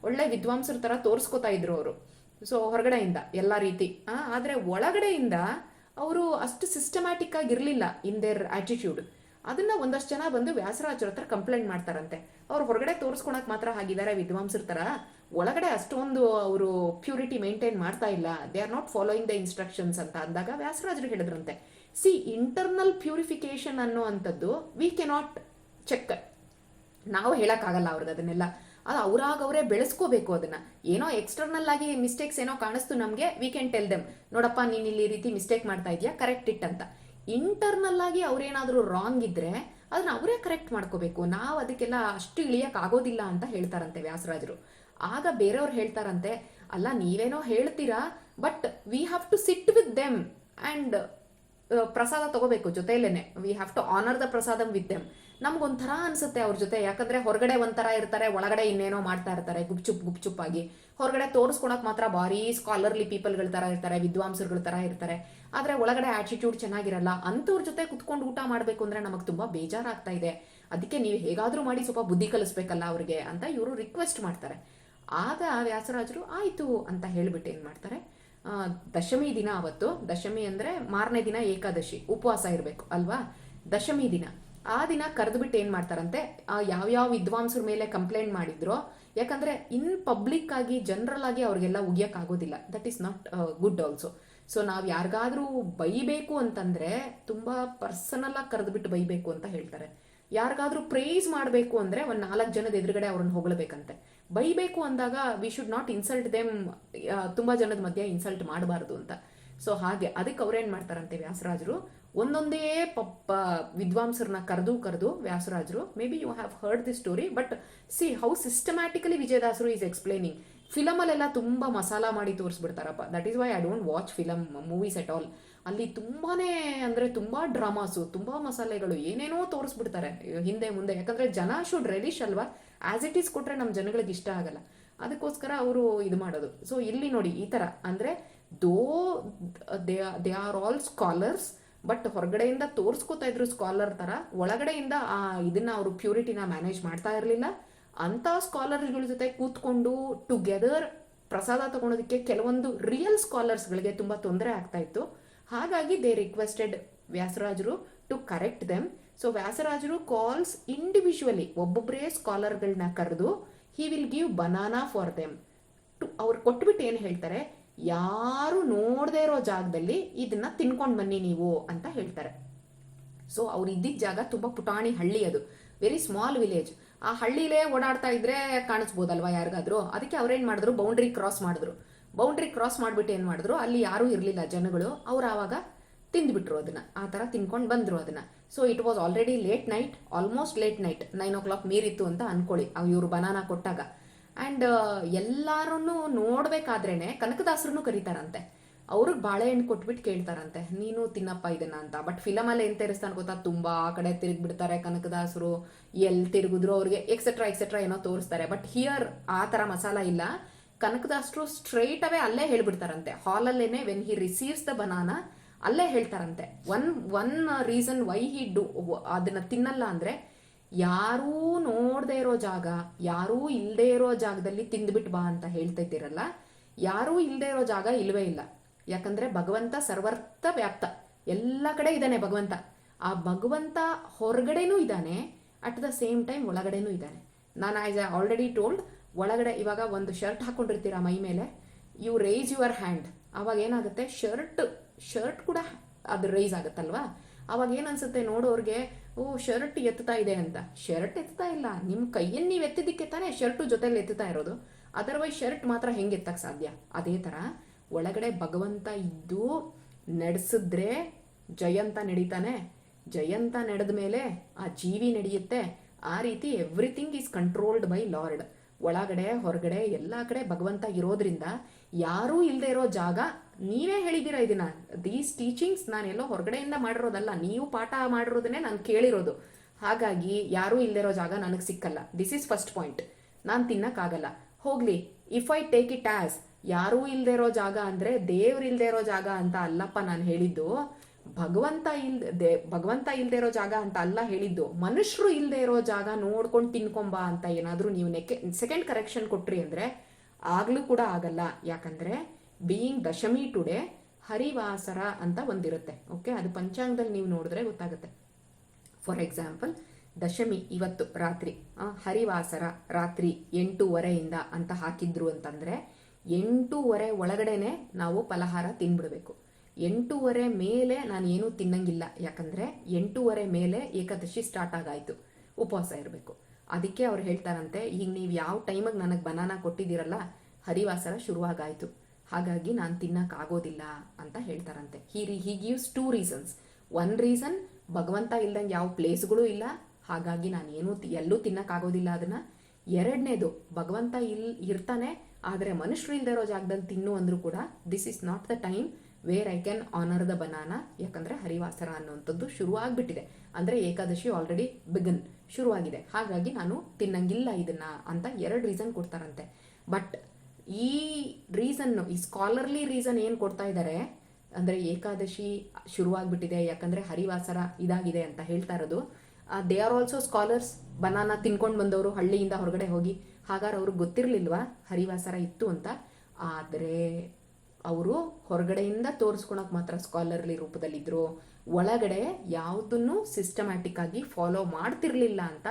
ಒಳ್ಳೆ ವಿದ್ವಾಂಸರ ತರ ತೋರಿಸ್ಕೊತಾ ಇದ್ರು ಅವರು. ಸೊ ಹೊರಗಡೆಯಿಂದ ಎಲ್ಲ ರೀತಿ. ಆದರೆ ಒಳಗಡೆಯಿಂದ ಅವರು ಅಷ್ಟು ಸಿಸ್ಟಮ್ಯಾಟಿಕ್ ಆಗಿರ್ಲಿಲ್ಲ ಇನ್ ದೇರ್ ಆಟಿಟ್ಯೂಡ್ ಅದನ್ನ ಒಂದಷ್ಟು ಜನ ಬಂದು ವ್ಯಾಸರಾಜರ ಹತ್ರ ಕಂಪ್ಲೇಂಟ್ ಮಾಡ್ತಾರಂತೆ. ಅವ್ರು ಹೊರಗಡೆ ತೋರಿಸ್ಕೊಳಕ್ ಮಾತ್ರ ಹಾಗಿದ್ದಾರೆ ವಿದ್ವಾಂಸರ ತರ. ಒಳಗಡೆ ಅಷ್ಟೊಂದು ಅವರು ಪ್ಯೂರಿಟಿ ಮೇಂಟೈನ್ ಮಾಡ್ತಾ ಇಲ್ಲ. They are not following the instructions ಅಂತ ಅಂದಾಗ ವ್ಯಾಸರಾಜರು ಹೇಳಿದ್ರಂತೆ. ಸಿ ಇಂಟರ್ನಲ್ ಪ್ಯೂರಿಫಿಕೇಶನ್ ಅನ್ನೋ ಅಂಥದ್ದು ವಿ ಕೆನಾಟ್ ಚೆಕ್ ನಾವು ಹೇಳೋಕ್ಕಾಗಲ್ಲ ಅವ್ರದ್ದು ಅದನ್ನೆಲ್ಲ. ಅದು ಅವ್ರಾಗ ಅವರೇ ಬೆಳೆಸ್ಕೋಬೇಕು ಅದನ್ನ. ಏನೋ ಎಕ್ಸ್ಟರ್ನಲ್ ಆಗಿ ಮಿಸ್ಟೇಕ್ಸ್ ಏನೋ ಕಾಣಿಸ್ತು ನಮಗೆ ವಿ ಕ್ಯಾನ್ ಟೆಲ್ ದೆಮ್ ನೋಡಪ್ಪ, ನೀನು ಇಲ್ಲಿ ಈ ರೀತಿ ಮಿಸ್ಟೇಕ್ ಮಾಡ್ತಾ ಇದೆಯಾ? ಕರೆಕ್ಟ್ ಇಟ್ ಅಂತ. ಇಂಟರ್ನಲ್ ಆಗಿ ಅವ್ರೇನಾದ್ರೂ ರಾಂಗ್ ಇದ್ರೆ ಅದನ್ನ ಅವರೇ ಕರೆಕ್ಟ್ ಮಾಡ್ಕೋಬೇಕು. ನಾವು ಅದಕ್ಕೆಲ್ಲ ಅಷ್ಟು ಇಳಿಯಕ್ ಆಗೋದಿಲ್ಲ ಅಂತ ಹೇಳ್ತಾರಂತೆ ವ್ಯಾಸರಾಜರು. ಆಗ ಬೇರೆಯವ್ರು ಹೇಳ್ತಾರಂತೆ, ಅಲ್ಲ, ನೀವೇನೋ ಹೇಳ್ತೀರಾ? But we have to sit with them and ಪ್ರಸಾದ ತಗೋಬೇಕು ಜೊತೆಯಲ್ಲೇನೆ. We have to honour the prasadam with them ನಮ್ಗೊಂಥರ ಅನ್ಸುತ್ತೆ ಅವ್ರ ಜೊತೆ. ಯಾಕಂದ್ರೆ ಹೊರಗಡೆ ಒಂಥರ ಇರ್ತಾರೆ, ಒಳಗಡೆ ಇನ್ನೇನೋ ಮಾಡ್ತಾ ಇರ್ತಾರೆ ಗುಪ್ಚುಪ್ ಗುಪ್ಚುಪ್ ಆಗಿ ಹೊರಗಡೆ ತೋರಿಸ್ಕೊಳಕ್ ಮಾತ್ರ ಭಾರಿ ಸ್ಕಾಲರ್ಲಿ ಪೀಪಲ್ಗಳ ತರ ಇರ್ತಾರೆ, ವಿದ್ವಾಂಸರುಗಳ ತರ ಇರ್ತಾರೆ. ಆದ್ರೆ ಒಳಗಡೆ ಆಟಿಟ್ಯೂಡ್ ಚೆನ್ನಾಗಿರಲ್ಲ. ಅಂಥವ್ರ ಜೊತೆ ಕುತ್ಕೊಂಡು ಊಟ ಮಾಡಬೇಕು ಅಂದ್ರೆ ನಮಗೆ ತುಂಬಾ ಬೇಜಾರಾಗ್ತಾ ಇದೆ. ಅದಕ್ಕೆ ನೀವು ಹೇಗಾದ್ರೂ ಮಾಡಿ ಸ್ವಲ್ಪ ಬುದ್ಧಿ ಕಲಿಸ್ಬೇಕಲ್ಲ ಅವ್ರಿಗೆ ಅಂತ ಇವರು ರಿಕ್ವೆಸ್ಟ್ ಮಾಡ್ತಾರೆ. ಆಗ ವ್ಯಾಸರಾಜರು, ಆಯಿತು ಅಂತ ಹೇಳ್ಬಿಟ್ಟು ಏನು ಮಾಡ್ತಾರೆ? ದಶಮಿ ದಿನ ಅವತ್ತು, ದಶಮಿ ಅಂದ್ರೆ ಮಾರನೇ ದಿನ ಏಕಾದಶಿ, ಉಪವಾಸ ಇರಬೇಕು, ಅಲ್ವಾ? ದಶಮಿ ದಿನ. ಆ ದಿನ ಕರೆದ್ಬಿಟ್ಟು ಏನ್ ಮಾಡ್ತಾರಂತೆ? ಯಾವ್ಯಾವ ವಿದ್ವಾಂಸರ ಮೇಲೆ ಕಂಪ್ಲೇಂಟ್ ಮಾಡಿದ್ರೋ, ಯಾಕಂದ್ರೆ ಇನ್ ಪಬ್ಲಿಕ್ ಆಗಿ ಜನರಲ್ ಆಗಿ ಅವ್ರಿಗೆಲ್ಲ ಉಗಿಯಕ್ ಆಗೋದಿಲ್ಲ that is not good also so ನಾವ್ ಯಾರಿಗಾದ್ರೂ ಬೈಬೇಕು ಅಂತಂದ್ರೆ ತುಂಬಾ ಪರ್ಸನಲ್ ಆಗಿ ಕರೆದ್ಬಿಟ್ಟು ಬೈಬೇಕು ಅಂತ ಹೇಳ್ತಾರೆ. ಯಾರಿಗಾದ್ರೂ ಪ್ರೇಸ್ ಮಾಡಬೇಕು ಅಂದ್ರೆ ಒಂದ್ ನಾಲ್ಕು ಜನದ ಎದುರುಗಡೆ ಅವ್ರನ್ನ ಹೊಗಳಬೇಕಂತೆ. ಬೈಬೇಕು ಅಂದಾಗ we should not insult them ತುಂಬಾ ಜನದ ಮಧ್ಯೆ ಇನ್ಸಲ್ಟ್ ಮಾಡಬಾರ್ದು ಅಂತ. ಸೊ ಹಾಗೆ ಅದಕ್ಕೆ ಅವ್ರೇನು ಮಾಡ್ತಾರಂತೆ ವ್ಯಾಸರಾಜರು? ಒಂದೊಂದೇ ಪಪ್ಪ ವಿದ್ವಾಂಸರನ್ನ ಕರೆದು ಕರೆದು ವ್ಯಾಸರಾಜರು may be you have heard this story but see how systematically ವಿಜಯದಾಸರು ಈಸ್ ಎಕ್ಸ್ಪ್ಲೈನಿಂಗ್ ಫಿಲಮಲ್ಲೆಲ್ಲ ತುಂಬ ಮಸಾಲ ಮಾಡಿ ತೋರಿಸ್ಬಿಡ್ತಾರಪ್ಪ. That is why I don't watch film movies at all ಅಲ್ಲಿ ತುಂಬಾನೇ ಅಂದ್ರೆ ತುಂಬಾ ಡ್ರಾಮಾಸು ತುಂಬಾ ಮಸಾಲೆಗಳು, ಏನೇನೋ ತೋರಿಸ್ಬಿಡ್ತಾರೆ, ಹಿಂದೆ ಮುಂದೆ. ಯಾಕಂದ್ರೆ ಜನ ಶುಡ್ ರೆಲಿಶ್ ಅಲ್ವಾ? ಆಸ್ ಇಟ್ ಈಸ್ ಕೊಟ್ರೆ ನಮ್ಮ ಜನಗಳಿಗೆ ಇಷ್ಟ ಆಗಲ್ಲ. ಅದಕ್ಕೋಸ್ಕರ ಅವರು ಇದು ಮಾಡೋದು. ಸೊ ಇಲ್ಲಿ ನೋಡಿ, ಈ ತರ. ಅಂದ್ರೆ though they they are all scholars but ಹೊರಗಡೆಯಿಂದ ತೋರಿಸ್ಕೋತಾ ಇದ್ರು ಸ್ಕಾಲರ್ ತರ, ಒಳಗಡೆಯಿಂದ ಆ ಇದನ್ನ ಅವರು ಪ್ಯೂರಿಟಿನ ಮ್ಯಾನೇಜ್ ಮಾಡ್ತಾ ಇರಲಿಲ್ಲ. ಅಂತ ಸ್ಕಾಲರ್ಗಳ ಜೊತೆ ಕೂತ್ಕೊಂಡು ಟುಗೆದರ್ ಪ್ರಸಾದ ತಗೊಳೋದಕ್ಕೆ ಕೆಲವೊಂದು ರಿಯಲ್ ಸ್ಕಾಲರ್ಸ್ಗಳಿಗೆ ತುಂಬಾ ತೊಂದರೆ ಆಗ್ತಾ ಇತ್ತು. ಹಾಗಾಗಿ ದೇ ರಿಕ್ವೆಸ್ಟೆಡ್ ವ್ಯಾಸರಾಜರು ಟು ಕರೆಕ್ಟ್ ದೆಮ್ ಸೊ ವ್ಯಾಸರಾಜರು ಕಾಲ್ಸ್ ಇಂಡಿವಿಜುವಲಿ ಒಬ್ಬೊಬ್ಬರೇ ಸ್ಕಾಲರ್ಗಳನ್ನ ಕರೆದು he will give banana for them to ಅವ್ರು ಕೊಟ್ಬಿಟ್ಟು ಏನು ಹೇಳ್ತಾರೆ? ಯಾರು ನೋಡದೇ ಇರೋ ಜಾಗದಲ್ಲಿ ಇದನ್ನ ತಿನ್ಕೊಂಡು ಬನ್ನಿ ನೀವು ಅಂತ ಹೇಳ್ತಾರೆ. ಸೊ ಅವ್ರು ಇದ್ದಿದ್ದ ಜಾಗ ತುಂಬಾ ಪುಟಾಣಿ ಹಳ್ಳಿ ಅದು. ವೆರಿ ಸ್ಮಾಲ್ ವಿಲೇಜ್ ಆ ಹಳ್ಳಿಲೇ ಓಡಾಡ್ತಾ ಇದ್ರೆ ಕಾಣಿಸ್ಬೋದಲ್ವಾ ಯಾರಿಗಾದ್ರೂ? ಅದಕ್ಕೆ ಅವ್ರೇನ್ ಮಾಡಿದ್ರು? ಬೌಂಡ್ರಿ ಕ್ರಾಸ್ ಮಾಡಿದ್ರು. ಬೌಂಡ್ರಿ ಕ್ರಾಸ್ ಮಾಡ್ಬಿಟ್ಟು ಏನ್ ಮಾಡಿದ್ರು? ಅಲ್ಲಿ ಯಾರೂ ಇರಲಿಲ್ಲ ಜನಗಳು. ಅವ್ರು ಆವಾಗ ತಿಂದ್ಬಿಟ್ರು ಅದನ್ನ. ಆ ಥರ ತಿನ್ಕೊಂಡು ಬಂದ್ರು ಅದನ್ನ. So it was already late night almost late night nine o'clock ಮೀರಿತ್ತು ಅಂತ ಅನ್ಕೊಳ್ಳಿ. ಇವರು ಬನಾನಾ ಕೊಟ್ಟಾಗ. ಆ್ಯಂಡ್ ಎಲ್ಲಾರು ನೋಡ್ಬೇಕಾದ್ರೇನೆ ಕನಕದಾಸರನ್ನು ಕರೀತಾರಂತೆ. ಅವ್ರಿಗೆ ಬಾಳೆಹಣ್ಣು ಕೊಟ್ಬಿಟ್ಟು ಕೇಳ್ತಾರಂತೆ. ನೀನು ತಿನ್ನಪ್ಪ ಇದನ್ನ ಅಂತ. ಬಟ್ ಫಿಲಮಲ್ಲಿ ಏನು ತೇರಿಸ್ತಾನೆ ಗೊತ್ತಾ? ತುಂಬಾ ಆ ಕಡೆ ತಿರುಗ್ಬಿಡ್ತಾರೆ ಕನಕದಾಸರು. ಎಲ್ಲಿ ತಿರುಗಿದ್ರು ಅವ್ರಿಗೆ ಎಕ್ಸೆಟ್ರಾ ಎಕ್ಸೆಟ್ರಾ ಏನೋ ತೋರಿಸ್ತಾರೆ. ಬಟ್ ಹಿಯರ್ ಆ ಥರ ಮಸಾಲ ಇಲ್ಲ. ಕನಕದಾಸರು ಸ್ಟ್ರೈಟ್ ಅವೇ ಅಲ್ಲೇ ಹೇಳ್ಬಿಡ್ತಾರಂತೆ. ಹಾಲಲ್ಲೇನೆ when he receives the banana ಅಲ್ಲೇ ಹೇಳ್ತಾರಂತೆ. One one reason why he do ಅದನ್ನ ತಿನ್ನಲ್ಲ ಅಂದ್ರೆ ಯಾರೂ ನೋಡದೇ ಇರೋ ಜಾಗ, ಯಾರೂ ಇಲ್ಲದೆ ಇರೋ ಜಾಗದಲ್ಲಿ ತಿಂದ್ಬಿಟ್ಟು ಬಾ ಅಂತ ಹೇಳ್ತೈತಿರಲ್ಲ ಯಾರೂ ಇಲ್ಲದೆ ಇರೋ ಜಾಗ ಇಲ್ವೇ ಇಲ್ಲ. ಯಾಕಂದ್ರೆ ಭಗವಂತ ಸರ್ವರ್ಥ ವ್ಯಾಪ್ತ. ಎಲ್ಲ ಕಡೆ ಇದ್ದಾನೆ ಭಗವಂತ. ಆ ಭಗವಂತ ಹೊರಗಡೆನೂ ಇದ್ದಾನೆ, ಅಟ್ ದ ಸೇಮ್ ಟೈಮ್ ಒಳಗಡೆನೂ ಇದ್ದಾನೆ. ನಾನು ಆಸ್ ಐ ಆಲ್ರೆಡಿ ಟೋಲ್ಡ್, ಒಳಗಡೆ ಇವಾಗ ಒಂದು ಶರ್ಟ್ ಹಾಕೊಂಡಿರ್ತೀರಾ ಮೈ ಮೇಲೆ? ಯು ರೇಸ್ ಯುವರ್ ಹ್ಯಾಂಡ್ ಅವಾಗ ಏನಾಗುತ್ತೆ? ಶರ್ಟ್ ಶರ್ಟ್ ಕೂಡ ಅದು ರೈಸ್ ಆಗುತ್ತಲ್ವಾ? ಅವಾಗ ಏನ್ ಅನ್ಸುತ್ತೆ ನೋಡೋರ್ಗೆ? ಓ, ಶರ್ಟ್ ಎತ್ತುತ್ತಾ ಇದೆ ಅಂತ. ಶರ್ಟ್ ಎತ್ತಾ ಇಲ್ಲ. ನಿಮ್ಮ ಕೈಯನ್ನು ನೀವು ಎತ್ತಿದ್ದಕ್ಕೆ ತಾನೇ ಶರ್ಟು ಜೊತೆಲಿ ಎತ್ತುತ್ತಾ ಇರೋದು. ಅದರ್ವೈಸ್ ಶರ್ಟ್ ಮಾತ್ರ ಹೆಂಗೆ ಎತ್ತಕ್ಕೆ ಸಾಧ್ಯ? ಅದೇ ಥರ ಒಳಗಡೆ ಭಗವಂತ ಇದ್ದು ನಡೆಸಿದ್ರೆ ಜಯಂತ ನಡೀತಾನೆ. ಜಯಂತ ನಡೆದ ಮೇಲೆ ಆ ಜೀವಿ ನಡೆಯುತ್ತೆ. ಆ ರೀತಿ everything is controlled by lord ಒಳಗಡೆ, ಹೊರಗಡೆ, ಎಲ್ಲ ಕಡೆ ಭಗವಂತ ಇರೋದ್ರಿಂದ ಯಾರೂ ಇಲ್ಲದೆ ಇರೋ ಜಾಗ ನೀವೇ ಹೇಳಿದ್ದೀರಾ ಇದನ್ನ? ದೀಸ್ ಟೀಚಿಂಗ್ಸ್ ನಾನೆಲ್ಲೋ ಹೊರಗಡೆಯಿಂದ ಮಾಡಿರೋದಲ್ಲ, ನೀವು ಪಾಠ ಮಾಡಿರೋದನ್ನೇ ನಾನು ಕೇಳಿರೋದು. ಹಾಗಾಗಿ ಯಾರೂ ಇಲ್ಲದೆ ಇರೋ ಜಾಗ ನನಗೆ ಸಿಕ್ಕಲ್ಲ. ದಿಸ್ ಇಸ್ ಫಸ್ಟ್ ಪಾಯಿಂಟ್ ನಾನು ತಿನ್ನಕ್ಕಾಗಲ್ಲ. ಹೋಗ್ಲಿ if I take it as ಯಾರೂ ಇಲ್ಲದೆ ಇರೋ ಜಾಗ ಅಂದರೆ ದೇವ್ರು ಇಲ್ಲದೆ ಇರೋ ಜಾಗ ಅಂತ ಅಲ್ಲಪ್ಪ ನಾನು ಹೇಳಿದ್ದು ಭಗವಂತ ಇಲ್ದೆ ಭಗವಂತ ಇಲ್ದೇ ಇರೋ ಜಾಗ ಅಂತ ಅಲ್ಲ ಹೇಳಿದ್ದು. ಮನುಷ್ಯರು ಇಲ್ಲದೆ ಇರೋ ಜಾಗ ನೋಡ್ಕೊಂಡು ತಿನ್ಕೊಂಬ ಅಂತ ಏನಾದರೂ ನೀವು ನೆಕ್ಕೆ ಸೆಕೆಂಡ್ ಕರೆಕ್ಷನ್ ಕೊಟ್ರಿ ಅಂದ್ರೆ ಆಗಲೂ ಕೂಡ ಆಗಲ್ಲ. ಯಾಕಂದ್ರೆ ಬೀಯಿಂಗ್ ದಶಮಿ ಟುಡೇ ಹರಿವಾಸರ ಅಂತ ಒಂದಿರುತ್ತೆ. ಓಕೆ ಅದು ಪಂಚಾಂಗದಲ್ಲಿ ನೀವು ನೋಡಿದ್ರೆ ಗೊತ್ತಾಗುತ್ತೆ. ಫಾರ್ ಎಕ್ಸಾಂಪಲ್ ದಶಮಿ ಇವತ್ತು ರಾತ್ರಿ ಹರಿವಾಸರ ರಾತ್ರಿ ಎಂಟೂವರೆಯಿಂದ ಅಂತ ಹಾಕಿದ್ರು ಅಂತಂದ್ರೆ ಎಂಟೂವರೆ ಒಳಗಡೆನೆ ನಾವು ಫಲಹಾರ ತಿನ್ಬಿಡ್ಬೇಕು. ಎಂಟೂವರೆ ಮೇಲೆ ನಾನು ಏನೂ ತಿನ್ನಂಗಿಲ್ಲ. ಯಾಕಂದ್ರೆ ಎಂಟೂವರೆ ಮೇಲೆ ಏಕಾದಶಿ ಸ್ಟಾರ್ಟ್ ಆಗಾಯ್ತು. ಉಪವಾಸ ಇರಬೇಕು. ಅದಕ್ಕೆ ಅವ್ರು ಹೇಳ್ತಾರಂತೆ, ಈಗ ನೀವು ಯಾವ ಟೈಮಿಗೆ ನನಗೆ ಬನಾನ ಕೊಟ್ಟಿದ್ದೀರಲ್ಲ, ಹರಿವಾಸರ ಶುರುವಾಗಾಯ್ತು. ಹಾಗಾಗಿ ನಾನು ತಿನ್ನಕ್ಕಾಗೋದಿಲ್ಲ ಅಂತ ಹೇಳ್ತಾರಂತೆ. Here he gives two reasons one reason ಭಗವಂತ ಇಲ್ದಂಗೆ ಯಾವ ಪ್ಲೇಸ್ಗಳು ಇಲ್ಲ. ಹಾಗಾಗಿ ನಾನು ಏನೂ ಎಲ್ಲೂ ತಿನ್ನಕ್ಕಾಗೋದಿಲ್ಲ ಅದನ್ನ. ಎರಡನೇದು, ಭಗವಂತ ಇಲ್, ಇರ್ತಾನೆ, ಆದರೆ ಮನುಷ್ಯರು ಇಲ್ದೇ ಇರೋ ಜಾಗದಲ್ಲಿ ತಿನ್ನು ಅಂದ್ರೂ ಕೂಡ this is not the time where I can honour the banana ಯಾಕಂದ್ರೆ ಹರಿವಾಸರ ಅನ್ನುವಂಥದ್ದು ಶುರುವಾಗ್ಬಿಟ್ಟಿದೆ. ಅಂದ್ರೆ ಏಕಾದಶಿ ಆಲ್ರೆಡಿ ಬಿಗನ್ ಶುರುವಾಗಿದೆ. ಹಾಗಾಗಿ ನಾನು ತಿನ್ನಂಗಿಲ್ಲ ಇದನ್ನ ಅಂತ ಎರಡು ರೀಸನ್ ಕೊಡ್ತಾರಂತೆ. ಬಟ್ ಈ ರೀಸನ್ ಈ ಸ್ಕಾಲರ್ಲಿ ರೀಸನ್ ಏನು ಕೊಡ್ತಾ ಇದ್ದಾರೆ ಅಂದ್ರೆ ಏಕಾದಶಿ ಶುರುವಾಗ್ಬಿಟ್ಟಿದೆ, ಯಾಕಂದ್ರೆ ಹರಿವಾಸರ ಇದಾಗಿದೆ ಅಂತ ಹೇಳ್ತಾ ಇರೋದು. They are also scholars banana ತಿನ್ಕೊಂಡು ಬಂದವರು ಹಳ್ಳಿಯಿಂದ ಹೊರಗಡೆ ಹೋಗಿ. ಹಾಗಾದ್ರೆ ಅವ್ರಿಗೆ ಗೊತ್ತಿರಲಿಲ್ವಾ ಹರಿವಾಸರ ಇತ್ತು ಅಂತ? ಆದರೆ ಅವರು ಹೊರಗಡೆಯಿಂದ ತೋರಿಸ್ಕೊಳಕ್ ಮಾತ್ರ ಸ್ಕಾಲರ್ಲಿ ರೂಪದಲ್ಲಿದ್ರು. ಒಳಗಡೆ ಯಾವುದನ್ನು ಸಿಸ್ಟಮ್ಯಾಟಿಕ್ ಆಗಿ ಫಾಲೋ ಮಾಡ್ತಿರ್ಲಿಲ್ಲ ಅಂತ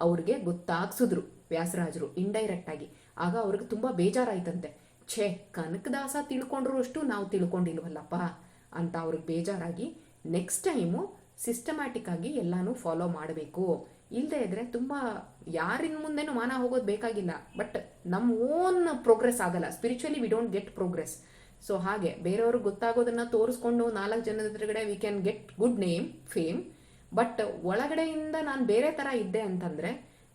ಅವ್ರಿಗೆ ಗೊತ್ತಾಗ್ಸಿದ್ರು ವ್ಯಾಸರಾಜರು ಇಂಡೈರೆಕ್ಟ್ ಆಗಿ. ಆಗ ಅವ್ರಿಗೆ ತುಂಬಾ ಬೇಜಾರಾಯ್ತಂತೆ. ಛೇ, ಕನಕದಾಸ ತಿಳ್ಕೊಂಡ್ರು ಅಷ್ಟು ನಾವು ತಿಳ್ಕೊಂಡಿಲ್ವಲ್ಲಪ್ಪ ಅಂತ ಅವ್ರಿಗೆ ಬೇಜಾರಾಗಿ ನೆಕ್ಸ್ಟ್ ಟೈಮು ಸಿಸ್ಟಮ್ಯಾಟಿಕ್ ಆಗಿ ಎಲ್ಲಾನು ಫಾಲೋ ಮಾಡಬೇಕು. ಇಲ್ಲದೆ ಇದ್ರೆ ತುಂಬ ಯಾರಿನ ಮುಂದೆನೂ ಮಾನ ಹೋಗೋದು ಬೇಕಾಗಿಲ್ಲ. ಬಟ್ ನಮ್ಮ ಓನ್ ಪ್ರೋಗ್ರೆಸ್ ಆಗಲ್ಲ. Spiritually we don't get progress so ಹಾಗೆ ಬೇರೆಯವರು ಗೊತ್ತಾಗೋದನ್ನ ತೋರಿಸ್ಕೊಂಡು ನಾಲ್ಕು ಜನದ ಎದುರುಗಡೆ we can get good name fame but ಒಳಗಡೆಯಿಂದ ನಾನು ಬೇರೆ ಥರ ಇದ್ದೆ ಅಂತಂದ್ರೆ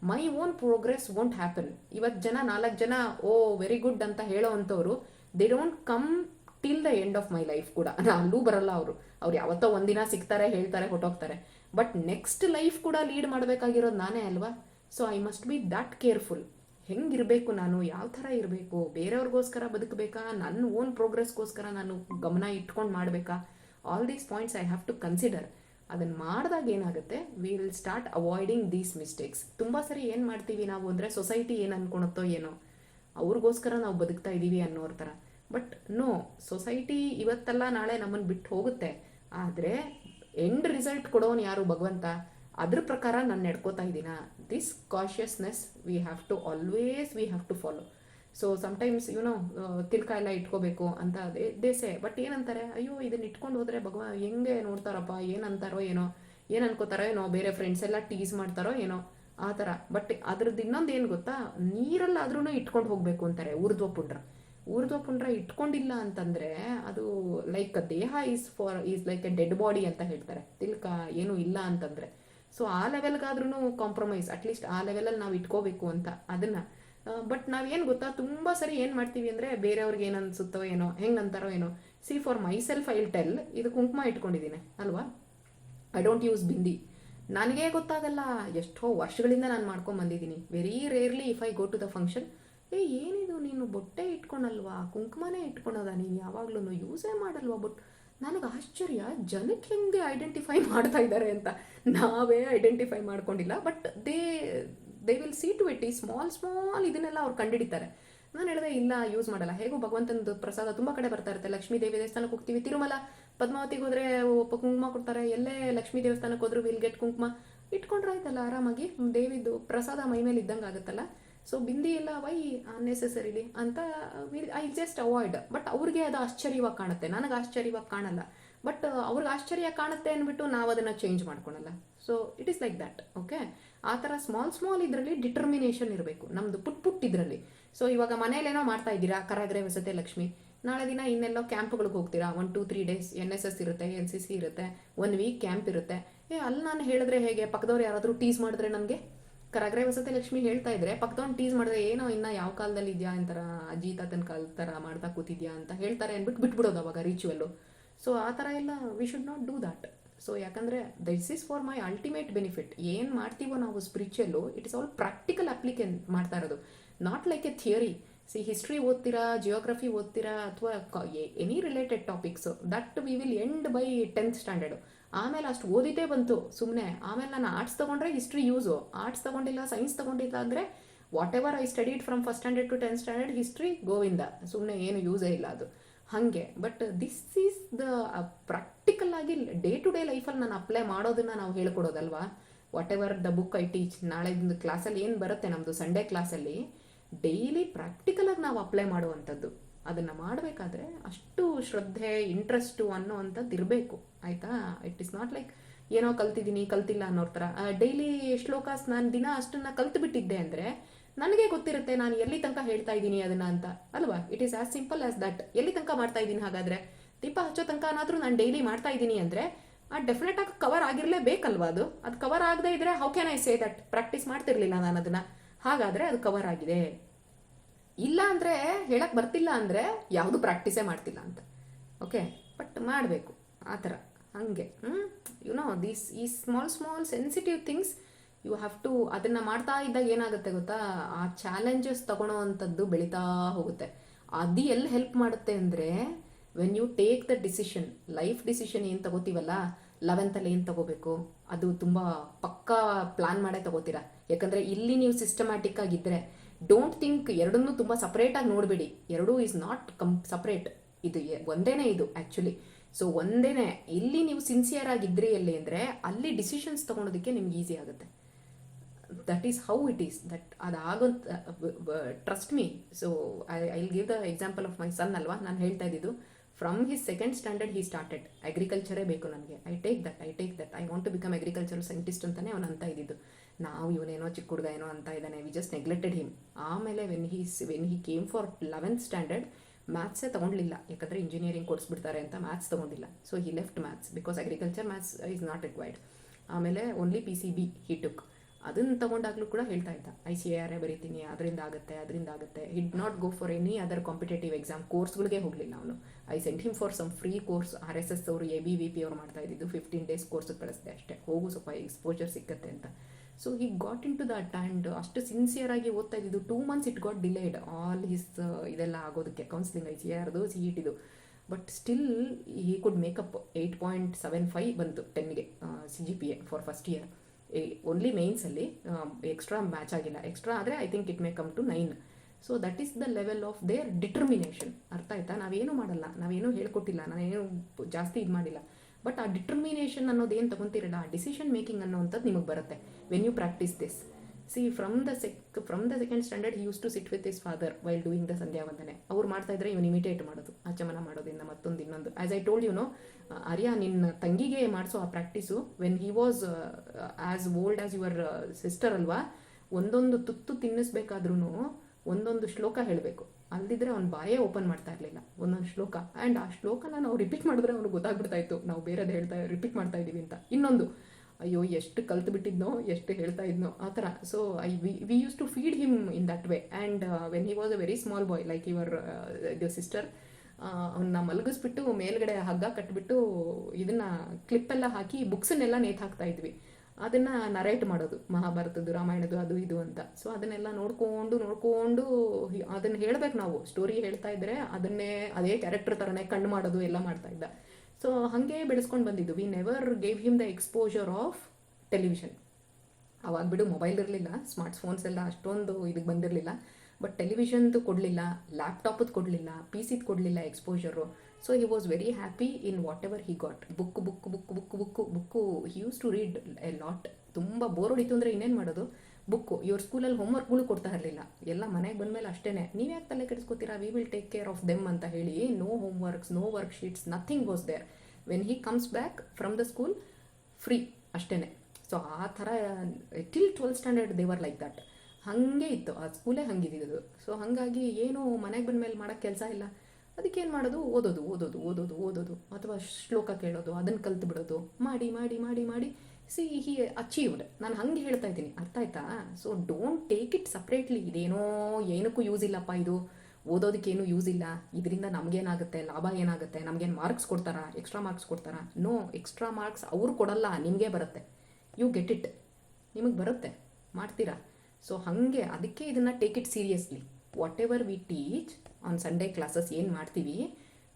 my own progress won't happen ಇವತ್ತು ಜನ ನಾಲ್ಕು ಜನ, ಓ ವೆರಿ ಗುಡ್ ಅಂತ ಹೇಳೋ ಅಂಥವ್ರು they don't come till the end of my life ಕೂಡ ಅಲ್ಲೂ ಬರಲ್ಲ ಅವರು. ಅವ್ರು ಯಾವತ್ತೋ ಒಂದಿನ ಸಿಗ್ತಾರೆ, ಹೇಳ್ತಾರೆ ಹೊಟ್ಟೋಗ್ತಾರೆ ಬಟ್ ನೆಕ್ಸ್ಟ್ ಲೈಫ್ ಕೂಡ ಲೀಡ್ ಮಾಡಬೇಕಾಗಿರೋದು ನಾನೇ ಅಲ್ವಾ? So I must be that careful ಹೆಂಗಿರಬೇಕು, ನಾನು ಯಾವ ಥರ ಇರಬೇಕು, ಬೇರೆಯವ್ರಿಗೋಸ್ಕರ ಬದುಕಬೇಕಾ, ನನ್ನ ಓನ್ ಪ್ರೋಗ್ರೆಸ್ಗೋಸ್ಕರ ನಾನು ಗಮನ ಇಟ್ಕೊಂಡು ಮಾಡಬೇಕಾ? All these points I have to consider ಅದನ್ನು ಮಾಡಿದಾಗ ಏನಾಗುತ್ತೆ we will start avoiding these mistakes ತುಂಬ ಸರಿ ಏನು ಮಾಡ್ತೀವಿ ನಾವು ಅಂದರೆ ಸೊಸೈಟಿ ಏನು ಅನ್ಕೊಳತ್ತೋ ಏನೋ, ಅವ್ರಿಗೋಸ್ಕರ ನಾವು ಬದುಕ್ತಾ ಇದ್ದೀವಿ ಅನ್ನೋರ ಥರ. ಬಟ್ ನೋ ಸೊಸೈಟಿ ಇವತ್ತಲ್ಲ ನಾಳೆ ನಮ್ಮನ್ನು ಬಿಟ್ಟು ಹೋಗುತ್ತೆ. ಆದರೆ ಎಂಡ್ ರಿಸಲ್ಟ್ ಕೊಡೋನು ಯಾರು ಭಗವಂತ? ಅದ್ರ ಪ್ರಕಾರ ನಾನು ನಡ್ಕೋತಾ ಇದ್ದೀನ? This consciousness we have to always we have to follow so sometimes you know tilak ಎಲ್ಲ ಇಟ್ಕೋಬೇಕು ಅಂತ ಅದೇ ದೇಸೆ. ಬಟ್ ಏನಂತಾರೆ? ಅಯ್ಯೋ ಇದನ್ನ ಇಟ್ಕೊಂಡು ಹೋದ್ರೆ ಭಗವಾನ್ ಹೆಂಗೆ ನೋಡ್ತಾರಪ್ಪ? ಏನಂತಾರೋ ಏನೋ? ಏನು ಅನ್ಕೋತಾರೋ ಏನೋ? ಬೇರೆ ಫ್ರೆಂಡ್ಸ್ ಎಲ್ಲ ಟೀಸ್ ಮಾಡ್ತಾರೋ ಏನೋ? ಆ ಥರ. ಬಟ್ ಅದ್ರದ್ದು ಇನ್ನೊಂದು ಏನು ಗೊತ್ತಾ? ನೀರಲ್ಲಾದ್ರೂ ಇಟ್ಕೊಂಡು ಹೋಗಬೇಕು ಅಂತಾರೆ ಊರ್ಧ್ವ ಪುಂಡ್ರ ಊರ್ಧ್ವ ಪುಂಡ್ರ ಇಟ್ಕೊಂಡಿಲ್ಲ ಅಂತಂದ್ರೆ ಅದು ಲೈಕ್ ದೇಹ is for is like a dead body ಅಂತ ಹೇಳ್ತಾರೆ. ತಿಲ್ಕ ಏನೂ ಇಲ್ಲ ಅಂತಂದ್ರೆ. ಸೊ ಆ ಲೆವೆಲ್ಗಾದ್ರೂ ಕಾಂಪ್ರಮೈಸ್ ಅಟ್ಲೀಸ್ಟ್ ಆ ಲೆವೆಲಲ್ಲಿ ನಾವು ಇಟ್ಕೋಬೇಕು ಅಂತ ಅದನ್ನ. ಬಟ್ ನಾವೇನು ಗೊತ್ತಾ, ತುಂಬ ಸರಿ ಏನು ಮಾಡ್ತೀವಿ ಅಂದರೆ ಬೇರೆಯವ್ರಿಗೆ ಏನು ಅನ್ಸುತ್ತೋ ಏನೋ, ಹೆಂಗೆ ಅಂತಾರೋ ಏನೋ. See for myself I tell ಇದು ಕುಂಕುಮ ಇಟ್ಕೊಂಡಿದ್ದೀನಿ, ಅಲ್ವಾ? ಐ ಡೋಂಟ್ ಯೂಸ್ ಬಿಂದಿ ನನಗೆ ಗೊತ್ತಾಗಲ್ಲ, ಎಷ್ಟೋ ವರ್ಷಗಳಿಂದ ನಾನು ಮಾಡ್ಕೊಂಡು ಬಂದಿದ್ದೀನಿ. Very rarely if I go to the function ಏ, ಏನಿದು ನೀನು ಬೊಟ್ಟೆ ಇಟ್ಕೊಳಲ್ವಾ ಕುಂಕುಮನೇ ಇಟ್ಕೊಳೋದ ನೀನು? ಯಾವಾಗ್ಲೂ ಯೂಸೇ ಮಾಡಲ್ವಾ ಬಟ್ ನನಗೆ ಆಶ್ಚರ್ಯ ಜನಕ್ಕೆ ಹೆಂಗೆ ಐಡೆಂಟಿಫೈ ಮಾಡ್ತಾ ಇದ್ದಾರೆ ಅಂತ. ನಾವೇ ಐಡೆಂಟಿಫೈ ಮಾಡ್ಕೊಂಡಿಲ್ಲ but they they will see to it ಈ ಸ್ಮಾಲ್ ಸ್ಮಾಲ್ ಇದನ್ನೆಲ್ಲ ಅವ್ರು ಕಂಡಿಡಿತಾರೆ. ನಾನು ಹೇಳಿದೆ, ಇಲ್ಲ ಯೂಸ್ ಮಾಡಲ್ಲ. ಹೇಗೂ ಭಗವಂತನದು ಪ್ರಸಾದ ತುಂಬ ಕಡೆ ಬರ್ತಾ ಇರುತ್ತೆ. ಲಕ್ಷ್ಮೀ ದೇವಿ ದೇವಸ್ಥಾನಕ್ಕೆ ಹೋಗ್ತೀವಿ. ತಿರುಮಲ, ಪದ್ಮಾವತಿಗೆ ಹೋದ್ರೆ ಒಬ್ಬ ಕುಂಕುಮ ಕೊಡ್ತಾರೆ. ಎಲ್ಲೇ ಲಕ್ಷ್ಮೀ ದೇವಸ್ಥಾನಕ್ಕೆ ಹೋದ್ರು ವಿಲ್ ಗೆಟ್ ಕುಂಕುಮ. ಇಟ್ಕೊಂಡ್ರೆ ಆಯ್ತಲ್ಲ, ಆರಾಮಾಗಿ. ದೇವಿದು ಪ್ರಸಾದ ಮೈ ಮೇಲೆ ಇದ್ದಂಗೆ ಆಗುತ್ತಲ್ಲ ಸೊ ಬಿಂದಿ ಎಲ್ಲ ವೈ ಅನ್ನೆಸೆಸರಿಲಿ ಅಂತ will I just avoid but ಅವ್ರಿಗೆ ಅದು ಆಶ್ಚರ್ಯವಾಗಿ ಕಾಣುತ್ತೆ. ನನಗೆ ಆಶ್ಚರ್ಯವಾಗಿ ಕಾಣಲ್ಲ. ಬಟ್ ಅವ್ರಿಗೆ ಆಶ್ಚರ್ಯ ಕಾಣುತ್ತೆ ಅಂದ್ಬಿಟ್ಟು ನಾವು ಅದನ್ನು change ಮಾಡ್ಕೊಳಲ್ಲ. So it is like that okay ಆ ಥರ ಸ್ಮಾಲ್ ಸ್ಮಾಲ್ ಇದರಲ್ಲಿ ಡಿಟರ್ಮಿನೇಷನ್ ಇರಬೇಕು. ನಮ್ಮದು ಪುಟ್ ಪುಟ್ ಇದರಲ್ಲಿ. ಸೊ ಇವಾಗ ಮನೇಲೇನೋ ಮಾಡ್ತಾ ಇದ್ದೀರಾ? ಕರಾಗ್ರೆ ವಸತೆ ಲಕ್ಷ್ಮಿ. ನಾಳೆ ದಿನ ಇನ್ನೆಲ್ಲೋ ಕ್ಯಾಂಪ್ಗಳಿಗೆ ಹೋಗ್ತೀರಾ? One two three days N S S ಇರುತ್ತೆ ಎನ್ ಸಿ ಸಿ ಇರುತ್ತೆ. ಒನ್ ವೀಕ್ ಕ್ಯಾಂಪ್ ಇರುತ್ತೆ. ಏ, ಅಲ್ಲಿ ನಾನು ಹೇಳಿದ್ರೆ ಹೇಗೆ? ಪಕ್ಕದವ್ರು ಯಾರಾದರೂ ಟೀಸ್ ಮಾಡಿದ್ರೆ ನನಗೆ ಕರಾಗ್ರೆ ವಸತಿ ಲಕ್ಷ್ಮಿ ಹೇಳ್ತಾ ಇದ್ರೆ ಪಕ್ಕದೊಂದು ಟೀಸ್ ಮಾಡಿದ್ರೆ ಏನೋ ಇನ್ನ ಯಾವ ಕಾಲದಲ್ಲಿ ಇದೆಯಾ ಅಂತಾರ ಅಜ್ಜಿ ತಾತನ ಕಾಲ ಥರ ಮಾಡ್ತಾ ಕೂತಿದ್ಯಾ ಅಂತ ಹೇಳ್ತಾರೆ ಅಂದ್ಬಿಟ್ಟು ಬಿಟ್ಬಿಡೋದು ಅವಾಗ ರಿಚುವಲ್ಲು ಸೊ ಆ ಥರ ಎಲ್ಲ we should not do that so ಯಾಕಂದರೆ this is for my ultimate benefit ಏನು ಮಾಡ್ತೀವೋ ನಾವು spiritual it is all practical application ಮಾಡ್ತಾ ಇರೋದು. Not like a theory see history ಓದ್ತೀರಾ ಜಿಯೋಗ್ರಫಿ ಓದ್ತೀರಾ, ಅಥವಾ any related topics that we will end by tenth standard ಆಮೇಲೆ ಅಷ್ಟು ಓದಿದ್ದೇ ಬಂತು ಸುಮ್ಮನೆ ಆಮೇಲೆ ನಾನು ಆರ್ಟ್ಸ್ ತೊಗೊಂಡ್ರೆ ಹಿಸ್ಟ್ರಿ ಯೂಸು ಆರ್ಟ್ಸ್ ತೊಗೊಂಡಿಲ್ಲ ಸೈನ್ಸ್ ತೊಗೊಂಡಿಲ್ಲ ಅಂದರೆ whatever I studied from first standard to tenth standard history Govinda. ಸುಮ್ಮನೆ ಏನು ಯೂಸೇ ಇಲ್ಲ ಅದು. ಹಾಗೆ. But this is the practical ಆಗಿ ಡೇ ಟು ಡೇ ಲೈಫಲ್ಲಿ ನಾನು ಅಪ್ಲೈ ಮಾಡೋದನ್ನ ನಾವು ಹೇಳ್ಕೊಡೋದಲ್ವಾ? Whatever the book I teach ನಾಳೆ ಕ್ಲಾಸಲ್ಲಿ ಏನು ಬರುತ್ತೆ ನಮ್ಮದು ಸಂಡೇ ಕ್ಲಾಸಲ್ಲಿ ಡೈಲಿ ಪ್ರಾಕ್ಟಿಕಲಾಗಿ ನಾವು ಅಪ್ಲೈ ಮಾಡುವಂಥದ್ದು. ಅದನ್ನು ಮಾಡಬೇಕಾದ್ರೆ ಅಷ್ಟು ಶ್ರದ್ಧೆ ಇಂಟ್ರೆಸ್ಟು ಅನ್ನೋವಂಥದ್ದು ಇರಬೇಕು, ಆಯಿತಾ? ಇಟ್ ಇಸ್ ನಾಟ್ ಲೈಕ್ ಏನೋ ಕಲ್ತಿದ್ದೀನಿ ಕಲ್ತಿಲ್ಲ ಅನ್ನೋರ್ ಥರ ಡೈಲಿ ಶ್ಲೋಕ ನಾನು ದಿನ ಅಷ್ಟನ್ನು ಕಲ್ತು ಬಿಟ್ಟಿದ್ದೆ ಅಂದರೆ ನನಗೆ ಗೊತ್ತಿರುತ್ತೆ ನಾನು ಎಲ್ಲಿ ತನಕ ಹೇಳ್ತಾ ಇದ್ದೀನಿ ಅದನ್ನ ಅಂತ. ಅಲ್ವಾ? It is as simple as that ಎಲ್ಲಿ ತನಕ ಮಾಡ್ತಾ ಇದ್ದೀನಿ ಹಾಗಾದ್ರೆ? ದೀಪ ಹಚ್ಚೋ ತನಕ ಅನ್ನಾದರೂ ನಾನು ಡೈಲಿ ಮಾಡ್ತಾ ಇದ್ದೀನಿ ಅಂದರೆ ಆ ಡೆಫಿನೆಟ್ ಆಗಿ ಕವರ್ ಆಗಿರಲೇಬೇಕಲ್ವಾ ಅದು? ಅದು ಕವರ್ ಆಗದೆ ಇದ್ರೆ how can I say that practice ಮಾಡ್ತಿರ್ಲಿಲ್ಲ ನಾನು ಅದನ್ನ. ಹಾಗಾದ್ರೆ ಅದು ಕವರ್ ಆಗಿದೆ. ಇಲ್ಲ ಅಂದರೆ ಹೇಳಕ್ಕೆ ಬರ್ತಿಲ್ಲ ಅಂದರೆ ಯಾವುದು ಪ್ರಾಕ್ಟೀಸೇ ಮಾಡ್ತಿಲ್ಲ ಅಂತ. ಓಕೆ ಬಟ್ ಮಾಡಬೇಕು. ಆ ಥರ. ಹಾಗೆ. ಯು ನೋ ದೀಸ್ ಈ small small sensitive things you have to ಅದನ್ನು ಮಾಡ್ತಾ ಇದ್ದಾಗ ಏನಾಗುತ್ತೆ ಗೊತ್ತಾ? ಆ ಚಾಲೆಂಜಸ್ ತಗೊಳೋ ಅಂಥದ್ದು ಬೆಳೀತಾ ಹೋಗುತ್ತೆ. ಅದು ಎಲ್ಲಿ ಹೆಲ್ಪ್ ಮಾಡುತ್ತೆ ಅಂದರೆ when you take the decision life decision ಏನು ತಗೋತೀವಲ್ಲ? ಲೆವೆಂತಲ್ಲಿ ಏನು ತಗೋಬೇಕು? ಅದು ತುಂಬ ಪಕ್ಕಾ ಪ್ಲಾನ್ ಮಾಡೇ ತಗೋತೀರಾ? ಯಾಕಂದರೆ ಇಲ್ಲಿ ನೀವು ಸಿಸ್ಟಮ್ಯಾಟಿಕ್ ಆಗಿದ್ದರೆ ಡೋಂಟ್ ಥಿಂಕ್ ಎರಡನ್ನೂ ತುಂಬ ಸಪ್ರೇಟಾಗಿ ನೋಡಬೇಡಿ. ಎರಡೂ ಇಸ್ ನಾಟ್ ಕಂ ಸಪ್ರೇಟ್ ಇದು ಒಂದೇನೆ ಇದು ಆ್ಯಕ್ಚುಲಿ ಸೊ ಒಂದೇನೆ, ಇಲ್ಲಿ ನೀವು ಸಿನ್ಸಿಯರ್ ಆಗಿದ್ರಿ ಎಲ್ಲಿ ಅಂದರೆ, ಅಲ್ಲಿ ಡಿಸಿಷನ್ಸ್ ತೊಗೊಳೋದಕ್ಕೆ ನಿಮ್ಗೆ ಈಸಿ ಆಗುತ್ತೆ. That is how it is that ಅದಾಗೋ trust me so I I give the example of my son ಅಲ್ವಾ? ನಾನು ಹೇಳ್ತಾ ಇದ್ದಿದ್ದು from his second standard he started ಅಗ್ರಿಕಲ್ಚರೇ ಬೇಕು ನನಗೆ. I take that I take that I want to become agricultural scientist ಅಂತಾನೆ ಅವನು ಅಂತ ಇದ್ದಿದ್ದು. ನಾವು ಇವನೇನೋ ಚಿಕ್ಕ ಹುಡುಗ ಏನೋ ಅಂತ ಇದ್ದಾನೆ. ವಿ ಜಸ್ಟ್ ನೆಗ್ಲೆಕ್ಟೆಡ್ ಹಿಮ್ ಆಮೇಲೆ when he when he came for eleventh standard ಮ್ಯಾಥ್ಸೇ ತೊಗೊಂಡಿಲ್ಲ ಯಾಕಂದರೆ ಇಂಜಿನಿಯರಿಂಗ್ ಕೊಡಿಸ್ಬಿಡ್ತಾರೆ ಅಂತ maths ತೊಗೊಂಡಿಲ್ಲ. So he left maths because agriculture maths is not required ಆಮೇಲೆ only P C B he took ಅದನ್ನು ತೊಗೊಂಡಾಗಲೂ ಕೂಡ ಹೇಳ್ತಾ ಇದ್ದ. ಐ ಸಿ ಆರ್ ಎ ಬರೀತೀನಿ, ಅದರಿಂದ ಆಗುತ್ತೆ ಅದರಿಂದ ಆಗುತ್ತೆ. He'd not go for any other competitive exam ಕೋರ್ಸ್ಗಳಿಗೆ ಹೋಗಲಿಲ್ಲ ಅವನು. I sent him for some free course R S S ಅವರು ಎ ಬಿ ವಿ ಪಿ ಅವ್ರು ಮಾಡ್ತಾ ಇದ್ದಿದ್ದು ಫಿಫ್ಟೀನ್ ಡೇಸ್ ಕೋರ್ಸ್ ಕಳಿಸ್ದೆ ಅಷ್ಟೇ. ಹೋಗು ಸ್ವಲ್ಪ ಎಕ್ಸ್ಪೋಜರ್ ಸಿಕ್ಕತ್ತೆ ಅಂತ. So he got into that and ಅಷ್ಟು ಸಿನ್ಸಿಯರ್ ಆಗಿ ಓದ್ತಾ ಇದ್ದಿದ್ದು two months it got delayed all his ಇದೆಲ್ಲ ಆಗೋದಕ್ಕೆ ಕೌನ್ಸಿಲಿಂಗ್ ಐ ಸಿ ಆರ್ದು C E ಟಿದು but still he could make up eight point seven five ಬಂತು ಟೆನ್ಗೆ C G P A for first year only ಮೇಯ್ನ್ಸಲ್ಲಿ extra match ಆಗಿಲ್ಲ. ಎಕ್ಸ್ಟ್ರಾ ಆದರೆ I think it may come to nine so that is the level of their determination ಅರ್ಥ ಆಯ್ತಾ? ನಾವೇನು ಮಾಡಲ್ಲ, ನಾವೇನು ಹೇಳ್ಕೊಟ್ಟಿಲ್ಲ, ನಾನೇನು ಜಾಸ್ತಿ ಇದು ಮಾಡಿಲ್ಲ ಬಟ್ ಆ ಡಿಟರ್ಮಿನೇಷನ್ ಅನ್ನೋದು ಏನು ತಗೊಂತಿರಲ್ಲ, ಆ ಡಿಸಿಷನ್ ಮೇಕಿಂಗ್ ಅನ್ನೋವಂಥದ್ದು ನಿಮಗೆ ಬರುತ್ತೆ. When you practice this see from the sec from the second standard use to sit with his father while doing the ಸಂಧ್ಯಾ ವಂದನೆ ಅವ್ರು ಮಾಡ್ತಾ ಇದ್ರೆ ಇವನು ಇಮಿಟೇಟ್ ಮಾಡೋದು, ಆಚಮನ ಮಾಡೋದ್ರಿಂದ ಮತ್ತೊಂದು ಇನ್ನೊಂದು. As I told you know Arya ನಿನ್ನ ತಂಗಿಗೆ ಮಾಡಿಸೋ ಆ practice when he was as old as your sister ಅಲ್ವಾ, ಒಂದೊಂದು ತುತ್ತು ತಿನ್ನಿಸ್ಬೇಕಾದ್ರೂ ಒಂದೊಂದು ಶ್ಲೋಕ ಹೇಳಬೇಕು. ಅಲ್ದಿದ್ರೆ ಅವ್ನು ಬಾಯೇ ಓಪನ್ ಮಾಡ್ತಾ ಇರಲಿಲ್ಲ. ಒಂದೊಂದು ಶ್ಲೋಕ. ಆ್ಯಂಡ್ ಆ ಶ್ಲೋಕನ ನಾವು ರಿಪೀಟ್ ಮಾಡಿದ್ರೆ ಅವ್ನಿಗೆ ಗೊತ್ತಾಗ್ಬಿಡ್ತಾ ಇತ್ತು. ನಾವು ಬೇರೆದು ಹೇಳ್ತಾ ರಿಪೀಟ್ ಮಾಡ್ತಾ ಇದ್ದೀವಿ ಅಂತ. ಇನ್ನೊಂದು, ಅಯ್ಯೋ, ಎಷ್ಟು ಕಲ್ತು ಬಿಟ್ಟಿದ್ನೋ, ಎಷ್ಟು ಹೇಳ್ತಾ ಇದ್ನೋ. ಆ ಥರ. So I we we use to feed him in that way and when he was a very small boy like your the sister ಅವನ್ನ ಮಲಗಿಸ್ಬಿಟ್ಟು ಮೇಲ್ಗಡೆ ಹಗ್ಗ ಕಟ್ಬಿಟ್ಟು ಇದನ್ನ ಕ್ಲಿಪ್ಪೆಲ್ಲ ಹಾಕಿ ಬುಕ್ಸನ್ನೆಲ್ಲ ನೇತು ಹಾಕ್ತಾ ಇದ್ವಿ. ಅದನ್ನ ನರೇಟ್ ಮಾಡೋದು. ಮಹಾಭಾರತದ್ದು, ರಾಮಾಯಣದ್ದು, ಅದು, ಇದು ಅಂತ. ಸೊ ಅದನ್ನೆಲ್ಲ ನೋಡ್ಕೊಂಡು ನೋಡ್ಕೊಂಡು ಅದನ್ನ ಹೇಳ್ಬೇಕು ನಾವು. ಸ್ಟೋರಿ ಹೇಳ್ತಾ ಇದ್ರೆ ಅದನ್ನೇ, ಅದೇ ಕ್ಯಾರೆಕ್ಟರ್ ಥರನೇ ಕಣ್ಣು ಮಾಡೋದು ಎಲ್ಲ ಮಾಡ್ತಾ ಇದ್ದ. ಸೊ ಹಾಗೆ ಬೆಳೆಸ್ಕೊಂಡು ಬಂದಿದ್ದು. We never gave him the exposure of television ಅವಾಗ ಬಿಡು ಮೊಬೈಲ್ ಇರಲಿಲ್ಲ. ಸ್ಮಾರ್ಟ್ ಫೋನ್ಸ್ ಎಲ್ಲ ಅಷ್ಟೊಂದು ಇದಕ್ಕೆ ಬಂದಿರಲಿಲ್ಲ. ಬಟ್ ಟೆಲಿವಿಷನ್ದು ಕೊಡಲಿಲ್ಲ ಲ್ಯಾಪ್ಟಾಪದ್ದು ಕೊಡಲಿಲ್ಲ ಪಿ ಸಿದು ಕೊಡಲಿಲ್ಲ exposure so he was very happy in whatever he got book book book book book book he use to read a lot ತುಂಬ ಬೋರ್ ಹೊಡಿತು ಅಂದರೆ ಇನ್ನೇನು ಮಾಡೋದು? ಬುಕ್ಕು ಇವ್ರ ಸ್ಕೂಲಲ್ಲಿ ಹೋಮ್ವರ್ಕ್ಗಳು ಕೊಡ್ತಾ ಇರಲಿಲ್ಲ. ಎಲ್ಲ ಮನೆಗೆ ಬಂದಮೇಲೆ ಅಷ್ಟೇ ನೀವು ತಲೆ ಕೆಡಿಸ್ಕೋತೀರಾ? We will take care of them ಅಂತ ಹೇಳಿ. No home works no work sheets nothing was there when he comes back from the school free ಅಷ್ಟೇ ಸೊ ಆ ಥರ till twelfth standard they were like that ಹಾಗೆ ಇತ್ತು. ಆ ಸ್ಕೂಲೇ ಹಂಗಿದ್ದು ಸೊ ಹಾಗಾಗಿ ಏನು ಮನೆಗೆ ಬಂದಮೇಲೆ ಮಾಡೋಕ್ಕೆ ಕೆಲಸ ಇಲ್ಲ. ಅದಕ್ಕೆ ಏನು ಮಾಡೋದು? ಓದೋದು ಓದೋದು ಓದೋದು ಓದೋದು. ಅಥವಾ ಶ್ಲೋಕ ಕೇಳೋದು ಅದನ್ನು ಕಲ್ತು ಬಿಡೋದು ಮಾಡಿ ಮಾಡಿ ಮಾಡಿ ಮಾಡಿ. ಸಿ ಹಿ ಅಚೀವ್ಡ್ ನಾನು ಹಂಗೆ ಹೇಳ್ತಾ ಇದ್ದೀನಿ. ಅರ್ಥ ಆಯ್ತಾ? So don't take it separately ಇದೇನೋ ಏನಕ್ಕೂ ಯೂಸ್ ಇಲ್ಲಪ್ಪ ಇದು. ಓದೋದಕ್ಕೇನು ಯೂಸ್ ಇಲ್ಲ. ಇದರಿಂದ ನಮಗೇನಾಗುತ್ತೆ? ಲಾಭ ಏನಾಗುತ್ತೆ? ನಮಗೇನು ಮಾರ್ಕ್ಸ್ ಕೊಡ್ತಾರಾ? ಎಕ್ಸ್ಟ್ರಾ ಮಾರ್ಕ್ಸ್ ಕೊಡ್ತಾರಾ? ನೋ ಎಕ್ಸ್ಟ್ರಾ ಮಾರ್ಕ್ಸ್ ಅವ್ರು ಕೊಡಲ್ಲ. ನಿಮಗೆ ಬರುತ್ತೆ. ಯು ಗೆಟ್ ಇಟ್ ನಿಮಗೆ ಬರುತ್ತೆ. ಮಾಡ್ತೀರಾ? ಸೊ ಹಾಗೆ. ಅದಕ್ಕೆ ಇದನ್ನು take it seriously whatever we teach on Sunday classes ಏನು ಮಾಡ್ತೀವಿ?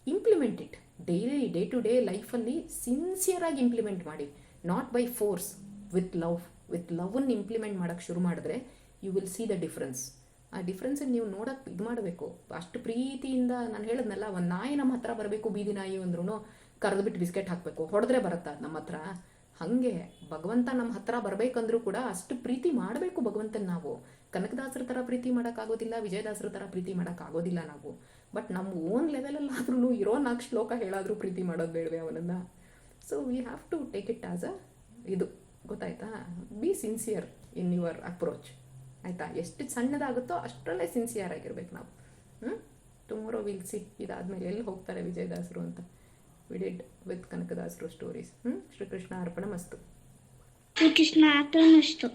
Implement it daily day to day ಲೈಫಲ್ಲಿ ಸಿನ್ಸಿಯರಾಗಿ ಇಂಪ್ಲಿಮೆಂಟ್ ಮಾಡಿ not by force with love with ಲವನ್ನು implement ಮಾಡೋಕ್ಕೆ ಶುರು ಮಾಡಿದ್ರೆ you will see the difference ಆ ಡಿಫ್ರೆನ್ಸನ್ನು ನೀವು ನೋಡೋಕೆ ಇದು ಮಾಡಬೇಕು. ಅಷ್ಟು ಪ್ರೀತಿಯಿಂದ ನಾನು ಹೇಳಿದ್ನಲ್ಲ, ಒಂದು ನಾಯಿ ನಮ್ಮ ಹತ್ರ ಬರಬೇಕು, ಬೀದಿ ನಾಯಿ ಅಂದ್ರೂ ಕರೆದ್ಬಿಟ್ಟು ಬಿಸ್ಕೆಟ್ ಹಾಕಬೇಕು. ಹೊಡೆದ್ರೆ ಬರುತ್ತಾ ನಮ್ಮ ಹತ್ರ. ಹಾಗೆ ಭಗವಂತ ನಮ್ಮ ಹತ್ರ ಬರಬೇಕಂದ್ರೂ ಕೂಡ ಅಷ್ಟು ಪ್ರೀತಿ ಮಾಡಬೇಕು ಭಗವಂತನ ನಾವು. ಕನಕದಾಸರ ಥರ ಪ್ರೀತಿ ಮಾಡೋಕ್ಕಾಗೋದಿಲ್ಲ, ವಿಜಯದಾಸರ ಥರ ಪ್ರೀತಿ ಮಾಡೋಕ್ಕಾಗೋದಿಲ್ಲ ನಾವು. ಬಟ್ ನಮ್ಮ ಓನ್ ಲೆವೆಲಲ್ಲಾದ್ರೂ ಇರೋ ನಾಲ್ಕು ಶ್ಲೋಕ ಹೇಳಾದರೂ ಪ್ರೀತಿ ಮಾಡೋದು ಬೇಡವೆ ಅವನನ್ನು. So we have to take it as a ಇದು. ಗೊತ್ತಾಯ್ತಾ? Be sincere in your approach ಆಯಿತಾ? ಎಷ್ಟು ಸಣ್ಣದಾಗುತ್ತೋ ಅಷ್ಟರಲ್ಲೇ ಸಿನ್ಸಿಯರ್ ಆಗಿರ್ಬೇಕು ನಾವು. ಹ್ಞೂ ಟುಮಾರೋ ವಿಲ್ ಸಿ ಇದಾದಮೇಲೆ ಎಲ್ಲಿ ಹೋಗ್ತಾರೆ ವಿಜಯದಾಸರು ಅಂತ. ವಿಡಿಡ್ ವಿತ್ ಕನಕದಾಸರು ಸ್ಟೋರೀಸ್ ಹ್ಞೂ ಶ್ರೀಕೃಷ್ಣ ಅರ್ಪಣ ಮಸ್ತು. ಶ್ರೀಕೃಷ್ಣ ಅರ್ಪಣಮಸ್ತು